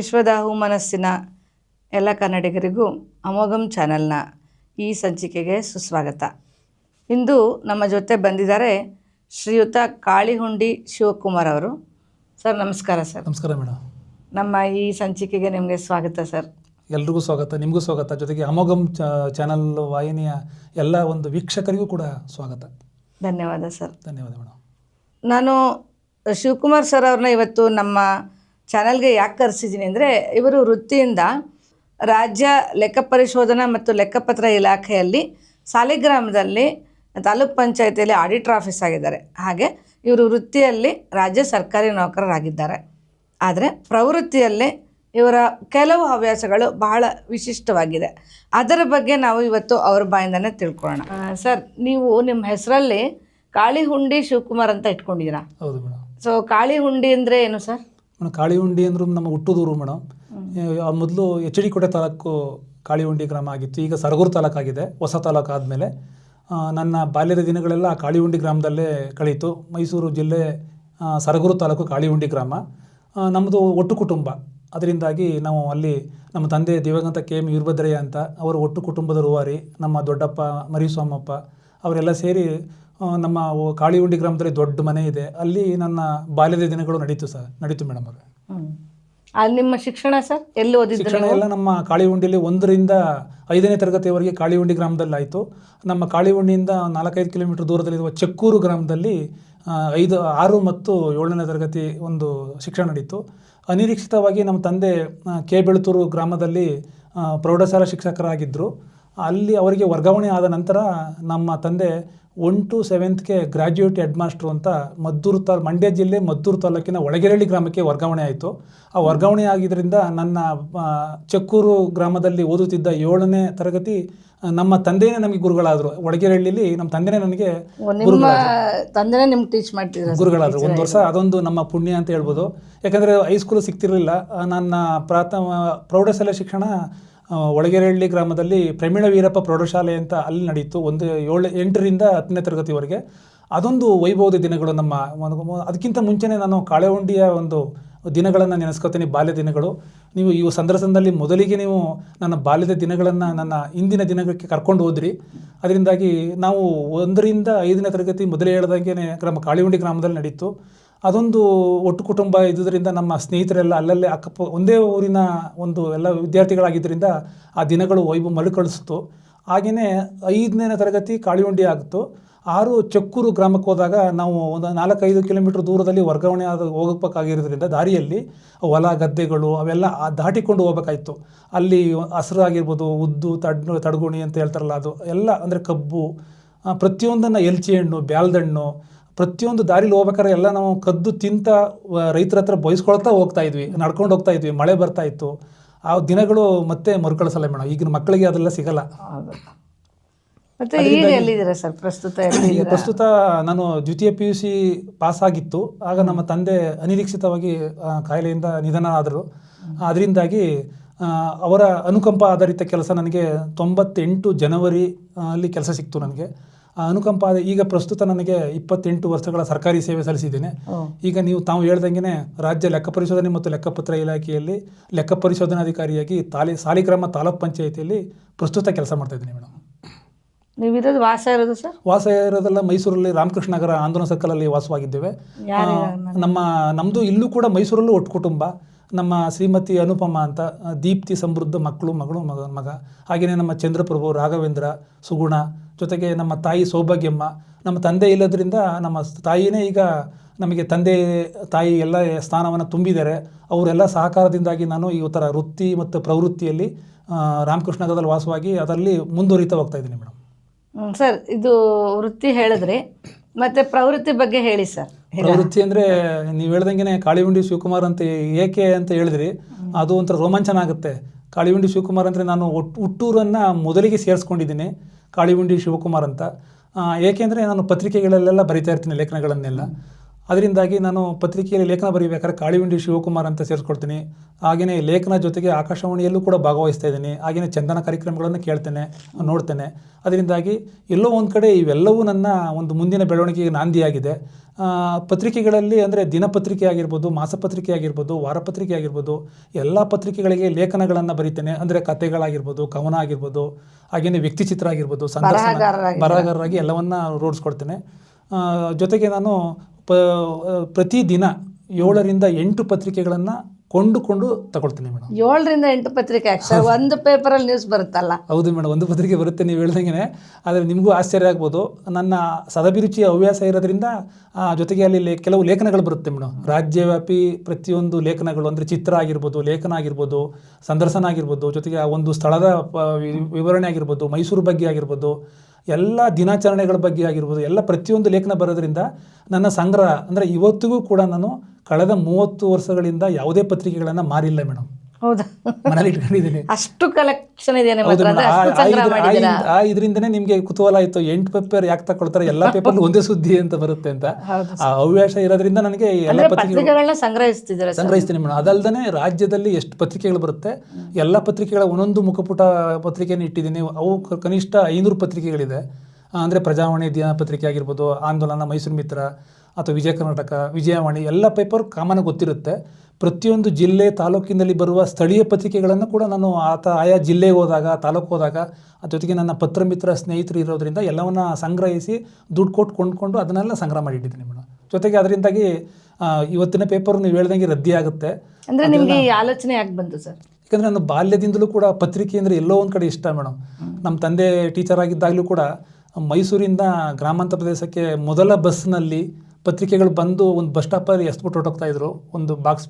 ವಿಶ್ವದ ಹುಮನಸ್ಸಿನ ಎಲ್ಲ ಕನ್ನಡಿಗರಿಗೂ ಅಮೋಘಂ ಚಾನಲ್ನ ಈ ಸಂಚಿಕೆಗೆ ಸುಸ್ವಾಗತ. ಇಂದು ನಮ್ಮ ಜೊತೆ ಬಂದಿದ್ದಾರೆ ಶ್ರೀಯುತ ಕಾಳಿಹುಂಡಿ ಶಿವಕುಮಾರ್ ಅವರು. ಸರ್ ನಮಸ್ಕಾರ ಸರ್. ನಮಸ್ಕಾರ ಮೇಡಮ್ ನಮ್ಮ ಈ ಸಂಚಿಕೆಗೆ ನಿಮಗೆ ಸ್ವಾಗತ ಸರ್. ಎಲ್ರಿಗೂ ಸ್ವಾಗತ ನಿಮಗೂ ಸ್ವಾಗತ. ಜೊತೆಗೆ ಅಮೋಘಂ ಚಾನೆಲ್ ವಾಹಿನಿಯ ಎಲ್ಲ ಒಂದು ವೀಕ್ಷಕರಿಗೂ ಕೂಡ ಸ್ವಾಗತ. ಧನ್ಯವಾದ ಸರ್. ಧನ್ಯವಾದ ಮೇಡಮ್ ನಾನು ಶಿವಕುಮಾರ್ ಸರ್ ಅವ್ರನ್ನ ಇವತ್ತು ನಮ್ಮ ಚಾನಲ್ಗೆ ಯಾಕೆ ಕರೆಸಿದ್ದೀನಿ ಅಂದರೆ ಇವರು ವೃತ್ತಿಯಿಂದ ರಾಜ್ಯ ಲೆಕ್ಕ ಪರಿಶೋಧನಾ ಮತ್ತು ಲೆಕ್ಕಪತ್ರ ಇಲಾಖೆಯಲ್ಲಿ ಸಾಲಿಗ್ರಾಮದಲ್ಲಿ ತಾಲೂಕ್ ಪಂಚಾಯತಿಯಲ್ಲಿ ಆಡಿಟರ್ ಆಫೀಸ್ ಆಗಿದ್ದಾರೆ. ಹಾಗೆ ಇವರು ವೃತ್ತಿಯಲ್ಲಿ ರಾಜ್ಯ ಸರ್ಕಾರಿ ನೌಕರರಾಗಿದ್ದಾರೆ. ಆದರೆ ಪ್ರವೃತ್ತಿಯಲ್ಲಿ ಇವರ ಕೆಲವು ಹವ್ಯಾಸಗಳು ಬಹಳ ವಿಶಿಷ್ಟವಾಗಿದೆ. ಅದರ ಬಗ್ಗೆ ನಾವು ಇವತ್ತು ಅವ್ರ ಬಾಯಿಂದನೇ ತಿಳ್ಕೊಳ್ಳೋಣ. ಸರ್ ನೀವು ನಿಮ್ಮ ಹೆಸರಲ್ಲಿ ಕಾಳಿಹುಂಡಿ ಶಿವಕುಮಾರ್ ಅಂತ ಇಟ್ಕೊಂಡಿದ್ದೀರಾ? ಹೌದು ಸೊ ಕಾಳಿಹುಂಡಿ ಅಂದರೆ ಏನು ಸರ್? ಮೇಡಮ್ ಕಾಳಿಹುಂಡಿ ಅಂದ್ರೆ ನಮ್ಮ ಹುಟ್ಟುದೂರು ಮೇಡಮ್ ಮೊದಲು ಎಚ್ ಡಿ ಕೋಟೆ ತಾಲೂಕು ಕಾಳಿಹುಂಡಿ ಗ್ರಾಮ ಆಗಿತ್ತು. ಈಗ ಸರಗೂರು ತಾಲೂಕಾಗಿದೆ ಹೊಸ ತಾಲೂಕು ಆದಮೇಲೆ. ನನ್ನ ಬಾಲ್ಯದ ದಿನಗಳೆಲ್ಲ ಆ ಕಾಳಿಹುಂಡಿ ಗ್ರಾಮದಲ್ಲೇ ಕಳೀತು. ಮೈಸೂರು ಜಿಲ್ಲೆ ಸರಗೂರು ತಾಲೂಕು ಕಾಳಿಹುಂಡಿ ಗ್ರಾಮ. ನಮ್ಮದು ಒಟ್ಟು ಕುಟುಂಬ. ಅದರಿಂದಾಗಿ ನಾವು ಅಲ್ಲಿ ನಮ್ಮ ತಂದೆ ದಿವಂಗತ ಕೆ ಎಂ ವೀರಭದ್ರಯ್ಯ ಅಂತ ಅವರು ಒಟ್ಟು ಕುಟುಂಬದ ರೂವಾರಿ ನಮ್ಮ ದೊಡ್ಡಪ್ಪ ಮರಿಸ್ವಾಮಪ್ಪ ಅವರೆಲ್ಲ ಸೇರಿ ನಮ್ಮ ಕಾಳಿಗುಂಡಿ ಕಾಳಿಹುಂಡಿ ಗ್ರಾಮದಲ್ಲಿ ದೊಡ್ಡ ಮನೆ ಇದೆ. ಅಲ್ಲಿ ನನ್ನ ಬಾಲ್ಯದ ದಿನಗಳು ನಡೀತು ಸರ್ ನಡೀತು ಮೇಡಮ್ ಅವರು. ಅಲ್ಲಿ ನಿಮ್ಮ ಶಿಕ್ಷಣ ಸರ್ ಎಲ್ಲಿ ಓದಿದ್ರು ಶಿಕ್ಷಣ ಎಲ್ಲ ನಮ್ಮ ಕಾಳಿಹುಂಡಿಲಿ ಒಂದರಿಂದ ಐದನೇ ತರಗತಿಯವರೆಗೆ ಕಾಳಿಹುಂಡಿ ಗ್ರಾಮದಲ್ಲಿ ಆಯಿತು ನಮ್ಮ ಕಾಳಿಹುಂಡಿಯಿಂದ ನಾಲ್ಕೈದು ಕಿಲೋಮೀಟರ್ ದೂರದಲ್ಲಿರುವ ಚೆಕ್ಕೂರು ಗ್ರಾಮದಲ್ಲಿ ಆ, ಐದು ಆರು ಮತ್ತು ಏಳನೇ ತರಗತಿ ಒಂದು ಶಿಕ್ಷಣ ನಡೀತು. ಅನಿರೀಕ್ಷಿತವಾಗಿ ನಮ್ಮ ತಂದೆ ಆ, ಕೆ ಬೆಳತೂರು ಗ್ರಾಮದಲ್ಲಿ ಆ, ಪ್ರೌಢಶಾಲಾ ಶಿಕ್ಷಕರಾಗಿದ್ದರು ಅಲ್ಲಿ ಅವರಿಗೆ ವರ್ಗಾವಣೆ ಆದ ನಂತರ ನಮ್ಮ ತಂದೆ ಒನ್ ಟು ಸೆವೆಂತ್ಗೆ ಗ್ರ್ಯಾಜುಯೇಟ್ ಹೆಡ್ ಮಾಸ್ಟ್ರು ಅಂತ ಮದ್ದೂರು ತಾಲ್ ಮಂಡ್ಯ ಜಿಲ್ಲೆ ಮದ್ದೂರು ತಾಲೂಕಿನ ಒಳಗೆರಳ್ಳಿ ಗ್ರಾಮಕ್ಕೆ ವರ್ಗಾವಣೆ ಆಯಿತು. ಆ ವರ್ಗಾವಣೆ ಆಗಿದ್ದರಿಂದ ನನ್ನ ಚಕ್ಕೂರು ಗ್ರಾಮದಲ್ಲಿ ಓದುತ್ತಿದ್ದ ಏಳನೇ ತರಗತಿ ನಮ್ಮ ತಂದೆಯೇ ನಮಗೆ ಗುರುಗಳಾದರು. ಒಳಗೆರಳ್ಳಿಲಿ ನಮ್ಮ ತಂದೆನೇ ನನಗೆ ತಂದೆನೇ ನಿಮ್ಗೆ ಟೀಚ್ ಮಾಡ್ತಿದ್ರು ಗುರುಗಳಾದರು. ಒಂದು ವರ್ಷ ಅದೊಂದು ನಮ್ಮ ಪುಣ್ಯ ಅಂತ ಹೇಳ್ಬೋದು. ಯಾಕಂದರೆ ಹೈಸ್ಕೂಲ್ ಸಿಗ್ತಿರಲಿಲ್ಲ. ನನ್ನ ಪ್ರಾಥಮ ಪ್ರೌಢಶಾಲೆ ಶಿಕ್ಷಣ ಒಳಗೆರೆಹಳ್ಳಿ ಗ್ರಾಮದಲ್ಲಿ ಪ್ರಮೀಳ ವೀರಪ್ಪ ಪ್ರೌಢಶಾಲೆ ಅಂತ ಅಲ್ಲಿ ನಡೆಯಿತು, ಒಂದು ಏಳು, ಎಂಟರಿಂದ ಹತ್ತನೇ ತರಗತಿವರೆಗೆ. ಅದೊಂದು ವೈಭವದ ದಿನಗಳು ನಮ್ಮ ಅದಕ್ಕಿಂತ ಮುಂಚೆನೇ ನಾನು ಕಾಳೆಹುಂಡಿಯ ಒಂದು ದಿನಗಳನ್ನು ನೆನೆಸ್ಕೋತೀನಿ, ಬಾಲ್ಯ ದಿನಗಳು. ನೀವು ಈ ಸಂದರ್ಶನದಲ್ಲಿ ಮೊದಲಿಗೆ ನೀವು ನನ್ನ ಬಾಲ್ಯದ ದಿನಗಳನ್ನು ನನ್ನ ಇಂದಿನ ದಿನಗಳಿಗೆ ಕರ್ಕೊಂಡು ಹೋದ್ರಿ. ಅದರಿಂದಾಗಿ ನಾವು ಒಂದರಿಂದ ಐದನೇ ತರಗತಿ ಮೊದಲೇ ಹೇಳ್ದಂಗೆ ಗ್ರಾಮ, ಕಾಳಿಹುಂಡಿ ಗ್ರಾಮದಲ್ಲಿ ನಡೀತು ಅದೊಂದು ಒಟ್ಟು ಕುಟುಂಬ ಇದ್ದುದರಿಂದ ನಮ್ಮ ಸ್ನೇಹಿತರೆಲ್ಲ ಅಲ್ಲಲ್ಲೇ ಅಕ್ಕಪ್ಪ ಒಂದೇ ಊರಿನ ಒಂದು ಎಲ್ಲ ವಿದ್ಯಾರ್ಥಿಗಳಾಗಿದ್ದರಿಂದ ಆ ದಿನಗಳು ವೈಭವ ಮರುಕಳಿಸ್ತು. ಹಾಗೆಯೇ ಐದನೇ ತರಗತಿ ಕಾಳಿಹುಂಡಿ ಆಗಿತ್ತು. ಆರು ಚಕ್ಕೂರು ಗ್ರಾಮಕ್ಕೆ ಹೋದಾಗ ನಾವು ಒಂದು ನಾಲ್ಕೈದು ಕಿಲೋಮೀಟ್ರ್ ದೂರದಲ್ಲಿ ವರ್ಗಾವಣೆ ಆದ ಹೋಗಬೇಕಾಗಿರೋದ್ರಿಂದ ದಾರಿಯಲ್ಲಿ ಹೊಲ, ಗದ್ದೆಗಳು ಅವೆಲ್ಲ ದಾಟಿಕೊಂಡು ಹೋಗ್ಬೇಕಾಯ್ತು. ಅಲ್ಲಿ ಹಸಿರು ಆಗಿರ್ಬೋದು, ಉದ್ದು, ತಡ್, ತಡಗುಣಿ ಅಂತ ಹೇಳ್ತಾರಲ್ಲ ಅದು ಎಲ್ಲ, ಅಂದರೆ ಕಬ್ಬು ಪ್ರತಿಯೊಂದನ್ನು ಎಲ್ಚಿ ಹಣ್ಣು ಬ್ಯಾಲ್ದಣ್ಣು ಪ್ರತಿಯೊಂದು ದಾರಿಲಿ ಹೋಗ್ಬೇಕಾದ್ರೆ ಎಲ್ಲ ನಾವು ಕದ್ದು ತಿಂತ ರೈತರ ಹತ್ರ ಬಯಸ್ಕೊಳ್ತಾ ಹೋಗ್ತಾ ಇದ್ವಿ ನಡ್ಕೊಂಡು ಹೋಗ್ತಾ ಇದ್ವಿ ಮಳೆ ಬರ್ತಾ ಇತ್ತು. ಆ ದಿನಗಳು ಮತ್ತೆ ಮರುಕಳಿಸಲ್ಲ ಮೇಡಮ್ ಈಗಿನ ಮಕ್ಕಳಿಗೆ ಅದೆಲ್ಲ ಸಿಗಲ್ಲ. ಮತ್ತೆ ಸರ್ ಪ್ರಸ್ತುತ ಪ್ರಸ್ತುತ ನಾನು ದ್ವಿತೀಯ ಪಿ ಯು ಸಿ ಪಾಸ್ ಆಗಿತ್ತು ಆಗ ನಮ್ಮ ತಂದೆ ಅನಿರೀಕ್ಷಿತವಾಗಿ ಕಾಯಿಲೆಯಿಂದ ನಿಧನ ಆದರು ಅದರಿಂದಾಗಿ ಅವರ ಅನುಕಂಪ ಆಧಾರಿತ ಕೆಲಸ ನನಗೆ ತೊಂಬತ್ತೆಂಟು ಜನವರಿ ಅಲ್ಲಿ ಕೆಲಸ ಸಿಕ್ತು ನನಗೆ. ಅನುಕಂಪ ಆದ ಈಗ ಪ್ರಸ್ತುತ ನನಗೆ ಇಪ್ಪತ್ತೆಂಟು ವರ್ಷಗಳ ಸರ್ಕಾರಿ ಸೇವೆ ಸಲ್ಲಿಸಿದ್ದೇನೆ. ಈಗ ನೀವು ತಾವು ಹೇಳ್ದಂಗೆ ರಾಜ್ಯ ಲೆಕ್ಕ ಪರಿಶೋಧನೆ ಮತ್ತು ಲೆಕ್ಕಪತ್ರ ಇಲಾಖೆಯಲ್ಲಿ ಲೆಕ್ಕ ಪರಿಶೋಧನಾಧಿಕಾರಿಯಾಗಿ ತಾಲಿ ಸಾಲಿಗ್ರಾಮ ತಾಲೂಕ್ ಪಂಚಾಯತಿಯಲ್ಲಿ ಪ್ರಸ್ತುತ ಕೆಲಸ ಮಾಡ್ತಾ ಇದ್ದೀನಿ ಮೇಡಮ್. ನೀವಿರೋದು ವಾಸ ಇರೋದು ಸರ್? ವಾಸ ಇರೋದೆಲ್ಲ ಮೈಸೂರಲ್ಲಿ ರಾಮಕೃಷ್ಣ ನಗರ ಆಂದೋಲನ ಸರ್ಕಲಲ್ಲಿ ವಾಸವಾಗಿದ್ದೇವೆ. ನಮ್ಮ ನಮ್ಮದು ಇಲ್ಲೂ ಕೂಡ ಮೈಸೂರಲ್ಲೂ ಒಟ್ಟು ಕುಟುಂಬ. ನಮ್ಮ ಶ್ರೀಮತಿ ಅನುಪಮ ಅಂತ ದೀಪ್ತಿ ಸಮೃದ್ಧ ಮಕ್ಕಳು ಮಗಳು ಮಗ ಮಗ. ಹಾಗೆಯೇ ನಮ್ಮ ಚಂದ್ರಪ್ರಭು ರಾಘವೇಂದ್ರ ಸುಗುಣ ಜೊತೆಗೆ ನಮ್ಮ ತಾಯಿ ಸೌಭಾಗ್ಯಮ್ಮ ನಮ್ಮ ತಂದೆ ಇಲ್ಲದ್ರಿಂದ ನಮ್ಮ ತಾಯಿನೇ ಈಗ ನಮಗೆ ತಂದೆ ತಾಯಿ ಎಲ್ಲ ಸ್ಥಾನವನ್ನು ತುಂಬಿದ್ದಾರೆ. ಅವರೆಲ್ಲ ಸಹಕಾರದಿಂದಾಗಿ ನಾನು ಈ ಥರ ವೃತ್ತಿ ಮತ್ತು ಪ್ರವೃತ್ತಿಯಲ್ಲಿ ರಾಮಕೃಷ್ಣ ನಗರದಲ್ಲಿ ವಾಸವಾಗಿ ಅದರಲ್ಲಿ ಮುಂದುವರಿತಾ ಹೋಗ್ತಾ ಇದ್ದೀನಿ ಮೇಡಮ್. ಸರ್ ಇದು ವೃತ್ತಿ ಹೇಳಿದ್ರಿ ಮತ್ತೆ ಪ್ರವೃತ್ತಿ ಬಗ್ಗೆ ಹೇಳಿ ಸರ್. ಪ್ರವೃತ್ತಿ ಅಂದ್ರೆ ನೀವು ಹೇಳ್ದಂಗೆ ಕಾಳಿಹುಂಡಿ ಶಿವಕುಮಾರ್ ಅಂತ ಏಕೆ ಅಂತ ಹೇಳಿದ್ರಿ ಅದು ಒಂಥರ ರೋಮಾಂಚನ ಆಗುತ್ತೆ. ಕಾಳಿಹುಂಡಿ ಶಿವಕುಮಾರ್ ಅಂದ್ರೆ ನಾನು ಒಟ್ಟು ಹುಟ್ಟೂರನ್ನು ಮೊದಲಿಗೆ ಸೇರಿಸ್ಕೊಂಡಿದ್ದೀನಿ. ಕಾಳಿಹುಂಡಿ ಶಿವಕುಮಾರ್ ಅಂತ. ಏಕೆಂದರೆ ನಾನು ಪತ್ರಿಕೆಗಳಲ್ಲೆಲ್ಲ ಬರಿತಾ ಇರ್ತೀನಿ ಲೇಖನಗಳನ್ನೆಲ್ಲ. ಅದರಿಂದಾಗಿ ನಾನು ಪತ್ರಿಕೆಯಲ್ಲಿ ಲೇಖನ ಬರೀಬೇಕಾದ್ರೆ ಕಾಳಿವಿಂಡಿ ಶಿವಕುಮಾರ್ ಅಂತ ಸೇರಿಸ್ಕೊಳ್ತೀನಿ ಹಾಗೆಯೇ ಲೇಖನ ಜೊತೆಗೆ ಆಕಾಶವಾಣಿಯಲ್ಲೂ ಕೂಡ ಭಾಗವಹಿಸ್ತಾ ಇದ್ದೀನಿ. ಹಾಗೆಯೇ ಚಂದನ ಕಾರ್ಯಕ್ರಮಗಳನ್ನು ಕೇಳ್ತೇನೆ ನೋಡ್ತೇನೆ. ಅದರಿಂದಾಗಿ ಎಲ್ಲೋ ಒಂದು ಕಡೆ ಇವೆಲ್ಲವೂ ನನ್ನ ಒಂದು ಮುಂದಿನ ಬೆಳವಣಿಗೆಗೆ ನಾಂದಿಯಾಗಿದೆ. ಪತ್ರಿಕೆಗಳಲ್ಲಿ ಅಂದರೆ ದಿನಪತ್ರಿಕೆ ಆಗಿರ್ಬೋದು ಮಾಸಪತ್ರಿಕೆ ಆಗಿರ್ಬೋದು ವಾರಪತ್ರಿಕೆ ಆಗಿರ್ಬೋದು ಎಲ್ಲ ಪತ್ರಿಕೆಗಳಿಗೆ ಲೇಖನಗಳನ್ನು ಬರೀತೇನೆ. ಅಂದರೆ ಕಥೆಗಳಾಗಿರ್ಬೋದು ಕವನ ಆಗಿರ್ಬೋದು ಹಾಗೆಯೇ ವ್ಯಕ್ತಿಚಿತ್ರ ಆಗಿರ್ಬೋದು ಸಂದರ್ಶನ ಬರಹಗಾರರಾಗಿ. ಎಲ್ಲವನ್ನ ರೂಢಿಸ್ಕೊಡ್ತೇನೆ ಜೊತೆಗೆ ನಾನು ಪ ಪ್ರತಿದಿನ ಏಳರಿಂದ ಎಂಟು ಪತ್ರಿಕೆಗಳನ್ನು ಕೊಂಡುಕೊಂಡು ತಗೊಳ್ತೀನಿ ಮೇಡಮ್. ಏಳರಿಂದ ಎಂಟು ಪತ್ರಿಕೆ ಅಕ್ಷರ ಒಂದು ಪೇಪರಲ್ಲಿ ನ್ಯೂಸ್ ಬರುತ್ತಲ್ಲ. ಹೌದು ಮೇಡಮ್ ಒಂದು ಪತ್ರಿಕೆ ಬರುತ್ತೆ ನೀವು ಹೇಳ್ದಂಗೆ ಆದರೆ ನಿಮಗೂ ಆಶ್ಚರ್ಯ ಆಗ್ಬೋದು. ನನ್ನ ಸದಭಿರುಚಿಯ ಹವ್ಯಾಸ ಇರೋದ್ರಿಂದ ಜೊತೆಗೆ ಅಲ್ಲಿ ಲೇ- ಕೆಲವು ಲೇಖನಗಳು ಬರುತ್ತೆ ಮೇಡಮ್. ರಾಜ್ಯವ್ಯಾಪಿ ಪ್ರತಿಯೊಂದು ಲೇಖನಗಳು ಅಂದರೆ ಚಿತ್ರ ಆಗಿರ್ಬೋದು ಲೇಖನ ಆಗಿರ್ಬೋದು ಸಂದರ್ಶನ ಆಗಿರ್ಬೋದು ಜೊತೆಗೆ ಆ ಒಂದು ಸ್ಥಳದ ವಿವರಣೆ ಆಗಿರ್ಬೋದು ಮೈಸೂರು ಬಗ್ಗೆ ಆಗಿರ್ಬೋದು ಎಲ್ಲ ದಿನಾಚರಣೆಗಳ ಬಗ್ಗೆ ಆಗಿರ್ಬೋದು ಎಲ್ಲ ಪ್ರತಿಯೊಂದು ಲೇಖನ ಬರೋದ್ರಿಂದ ನನ್ನ ಸಂಗ್ರಹ ಅಂದರೆ ಇವತ್ತಿಗೂ ಕೂಡ ನಾನು ಕಳೆದ ಮೂವತ್ತು ವರ್ಷಗಳಿಂದ ಯಾವುದೇ ಪತ್ರಿಕೆಗಳನ್ನು ಮಾರಿಲ್ಲ ಮೇಡಮ್ ಹೌದಾ? ಮನೇಲಿ ಇಟ್ಕೊಂಡಿದ್ದೀನಿ. ಅಷ್ಟು ಕಲೆಕ್ಷನ್. ಆ- ಇದರಿಂದನೇ ನಿಮ್ಗೆ ಕುತೂಹಲ ಆಯ್ತು. ಎಂಟು ಪೇಪರ್ ಯಾಕೆ ತಗೊಳ್ತಾರೆ ಎಲ್ಲ ಪೇಪರ್ ಒಂದೇ ಸುದ್ದಿ ಅಂತ ಬರುತ್ತೆ ಅಂತ. ಆ ಹವ್ಯಾಸ ಇರೋದ್ರಿಂದ ನನಗೆ ಎಲ್ಲ ಪತ್ರಿಕೆಗಳನ್ನ ಸಂಗ್ರಹಿಸ್ತಿದ್ದಾರೆ ಸಂಗ್ರಹಿಸ್ತೀನಿ ಮೇಡಮ್ ಅದಲ್ದೇ ರಾಜ್ಯದಲ್ಲಿ ಎಷ್ಟು ಪತ್ರಿಕೆಗಳು ಬರುತ್ತೆ? ಎಲ್ಲ ಪತ್ರಿಕೆಗಳ ಒಂದೊಂದು ಮುಖಪುಟ ಪತ್ರಿಕೆಯನ್ನು ಇಟ್ಟಿದ್ದೀನಿ. ಅವು ಕನಿಷ್ಠ ಐನೂರು ಪತ್ರಿಕೆಗಳಿದೆ. ಅಂದ್ರೆ ಪ್ರಜಾವಾಣಿ ದಿನಪತ್ರಿಕೆ ಆಗಿರ್ಬೋದು ಆಂದೋಲನ ಮೈಸೂರು ಮಿತ್ರ ಅಥವಾ ವಿಜಯ ಕರ್ನಾಟಕ ವಿಜಯವಾಣಿ ಎಲ್ಲ ಪೇಪರ್ ಕಾಮನ್ ಗೊತ್ತಿರುತ್ತೆ. ಪ್ರತಿಯೊಂದು ಜಿಲ್ಲೆ ತಾಲೂಕಿನಲ್ಲಿ ಬರುವ ಸ್ಥಳೀಯ ಪತ್ರಿಕೆಗಳನ್ನು ಕೂಡ ನಾನು ಆತ ಆಯಾ ಜಿಲ್ಲೆಗೆ ಹೋದಾಗ ತಾಲೂಕು ಹೋದಾಗ ಅದ ಜೊತೆಗೆ ನನ್ನ ಪತ್ರ ಮಿತ್ರ ಸ್ನೇಹಿತರು ಇರೋದ್ರಿಂದ ಎಲ್ಲವನ್ನ ಸಂಗ್ರಹಿಸಿ ದುಡ್ಡು ಕೊಟ್ಟು ಕೊಂಡ್ಕೊಂಡು ಅದನ್ನೆಲ್ಲ ಸಂಗ್ರಹ ಮಾಡಿಟ್ಟಿದ್ದೀನಿ ಮೇಡಮ್. ಜೊತೆಗೆ ಅದರಿಂದಾಗಿ ಇವತ್ತಿನ ಪೇಪರ್ ನೀವು ಹೇಳ್ದಂಗೆ ರದ್ದಿ ಆಗುತ್ತೆ. ಅಂದರೆ ನಿಮಗೆ ಈ ಆಲೋಚನೆ ಯಾಕೆ ಬಂತು ಸರ್? ಯಾಕಂದರೆ ನಾನು ಬಾಲ್ಯದಿಂದಲೂ ಕೂಡ ಪತ್ರಿಕೆ ಅಂದರೆ ಎಲ್ಲೋ ಒಂದು ಕಡೆ ಇಷ್ಟ ಮೇಡಮ್. ನಮ್ಮ ತಂದೆ ಟೀಚರ್ ಆಗಿದ್ದಾಗಲೂ ಕೂಡ ಮೈಸೂರಿಂದ ಗ್ರಾಮಾಂತರ ಪ್ರದೇಶಕ್ಕೆ ಮೊದಲ ಬಸ್ನಲ್ಲಿ ಪತ್ರಿಕೆಗಳು ಬಂದು ಒಂದು ಬಸ್ ಸ್ಟಾಪಲ್ಲಿ ಎಸ್ಬಿಟ್ಟು ಹೊರಟೋಗ್ತಾಯಿದ್ರು ಒಂದು ಬಾಕ್ಸ್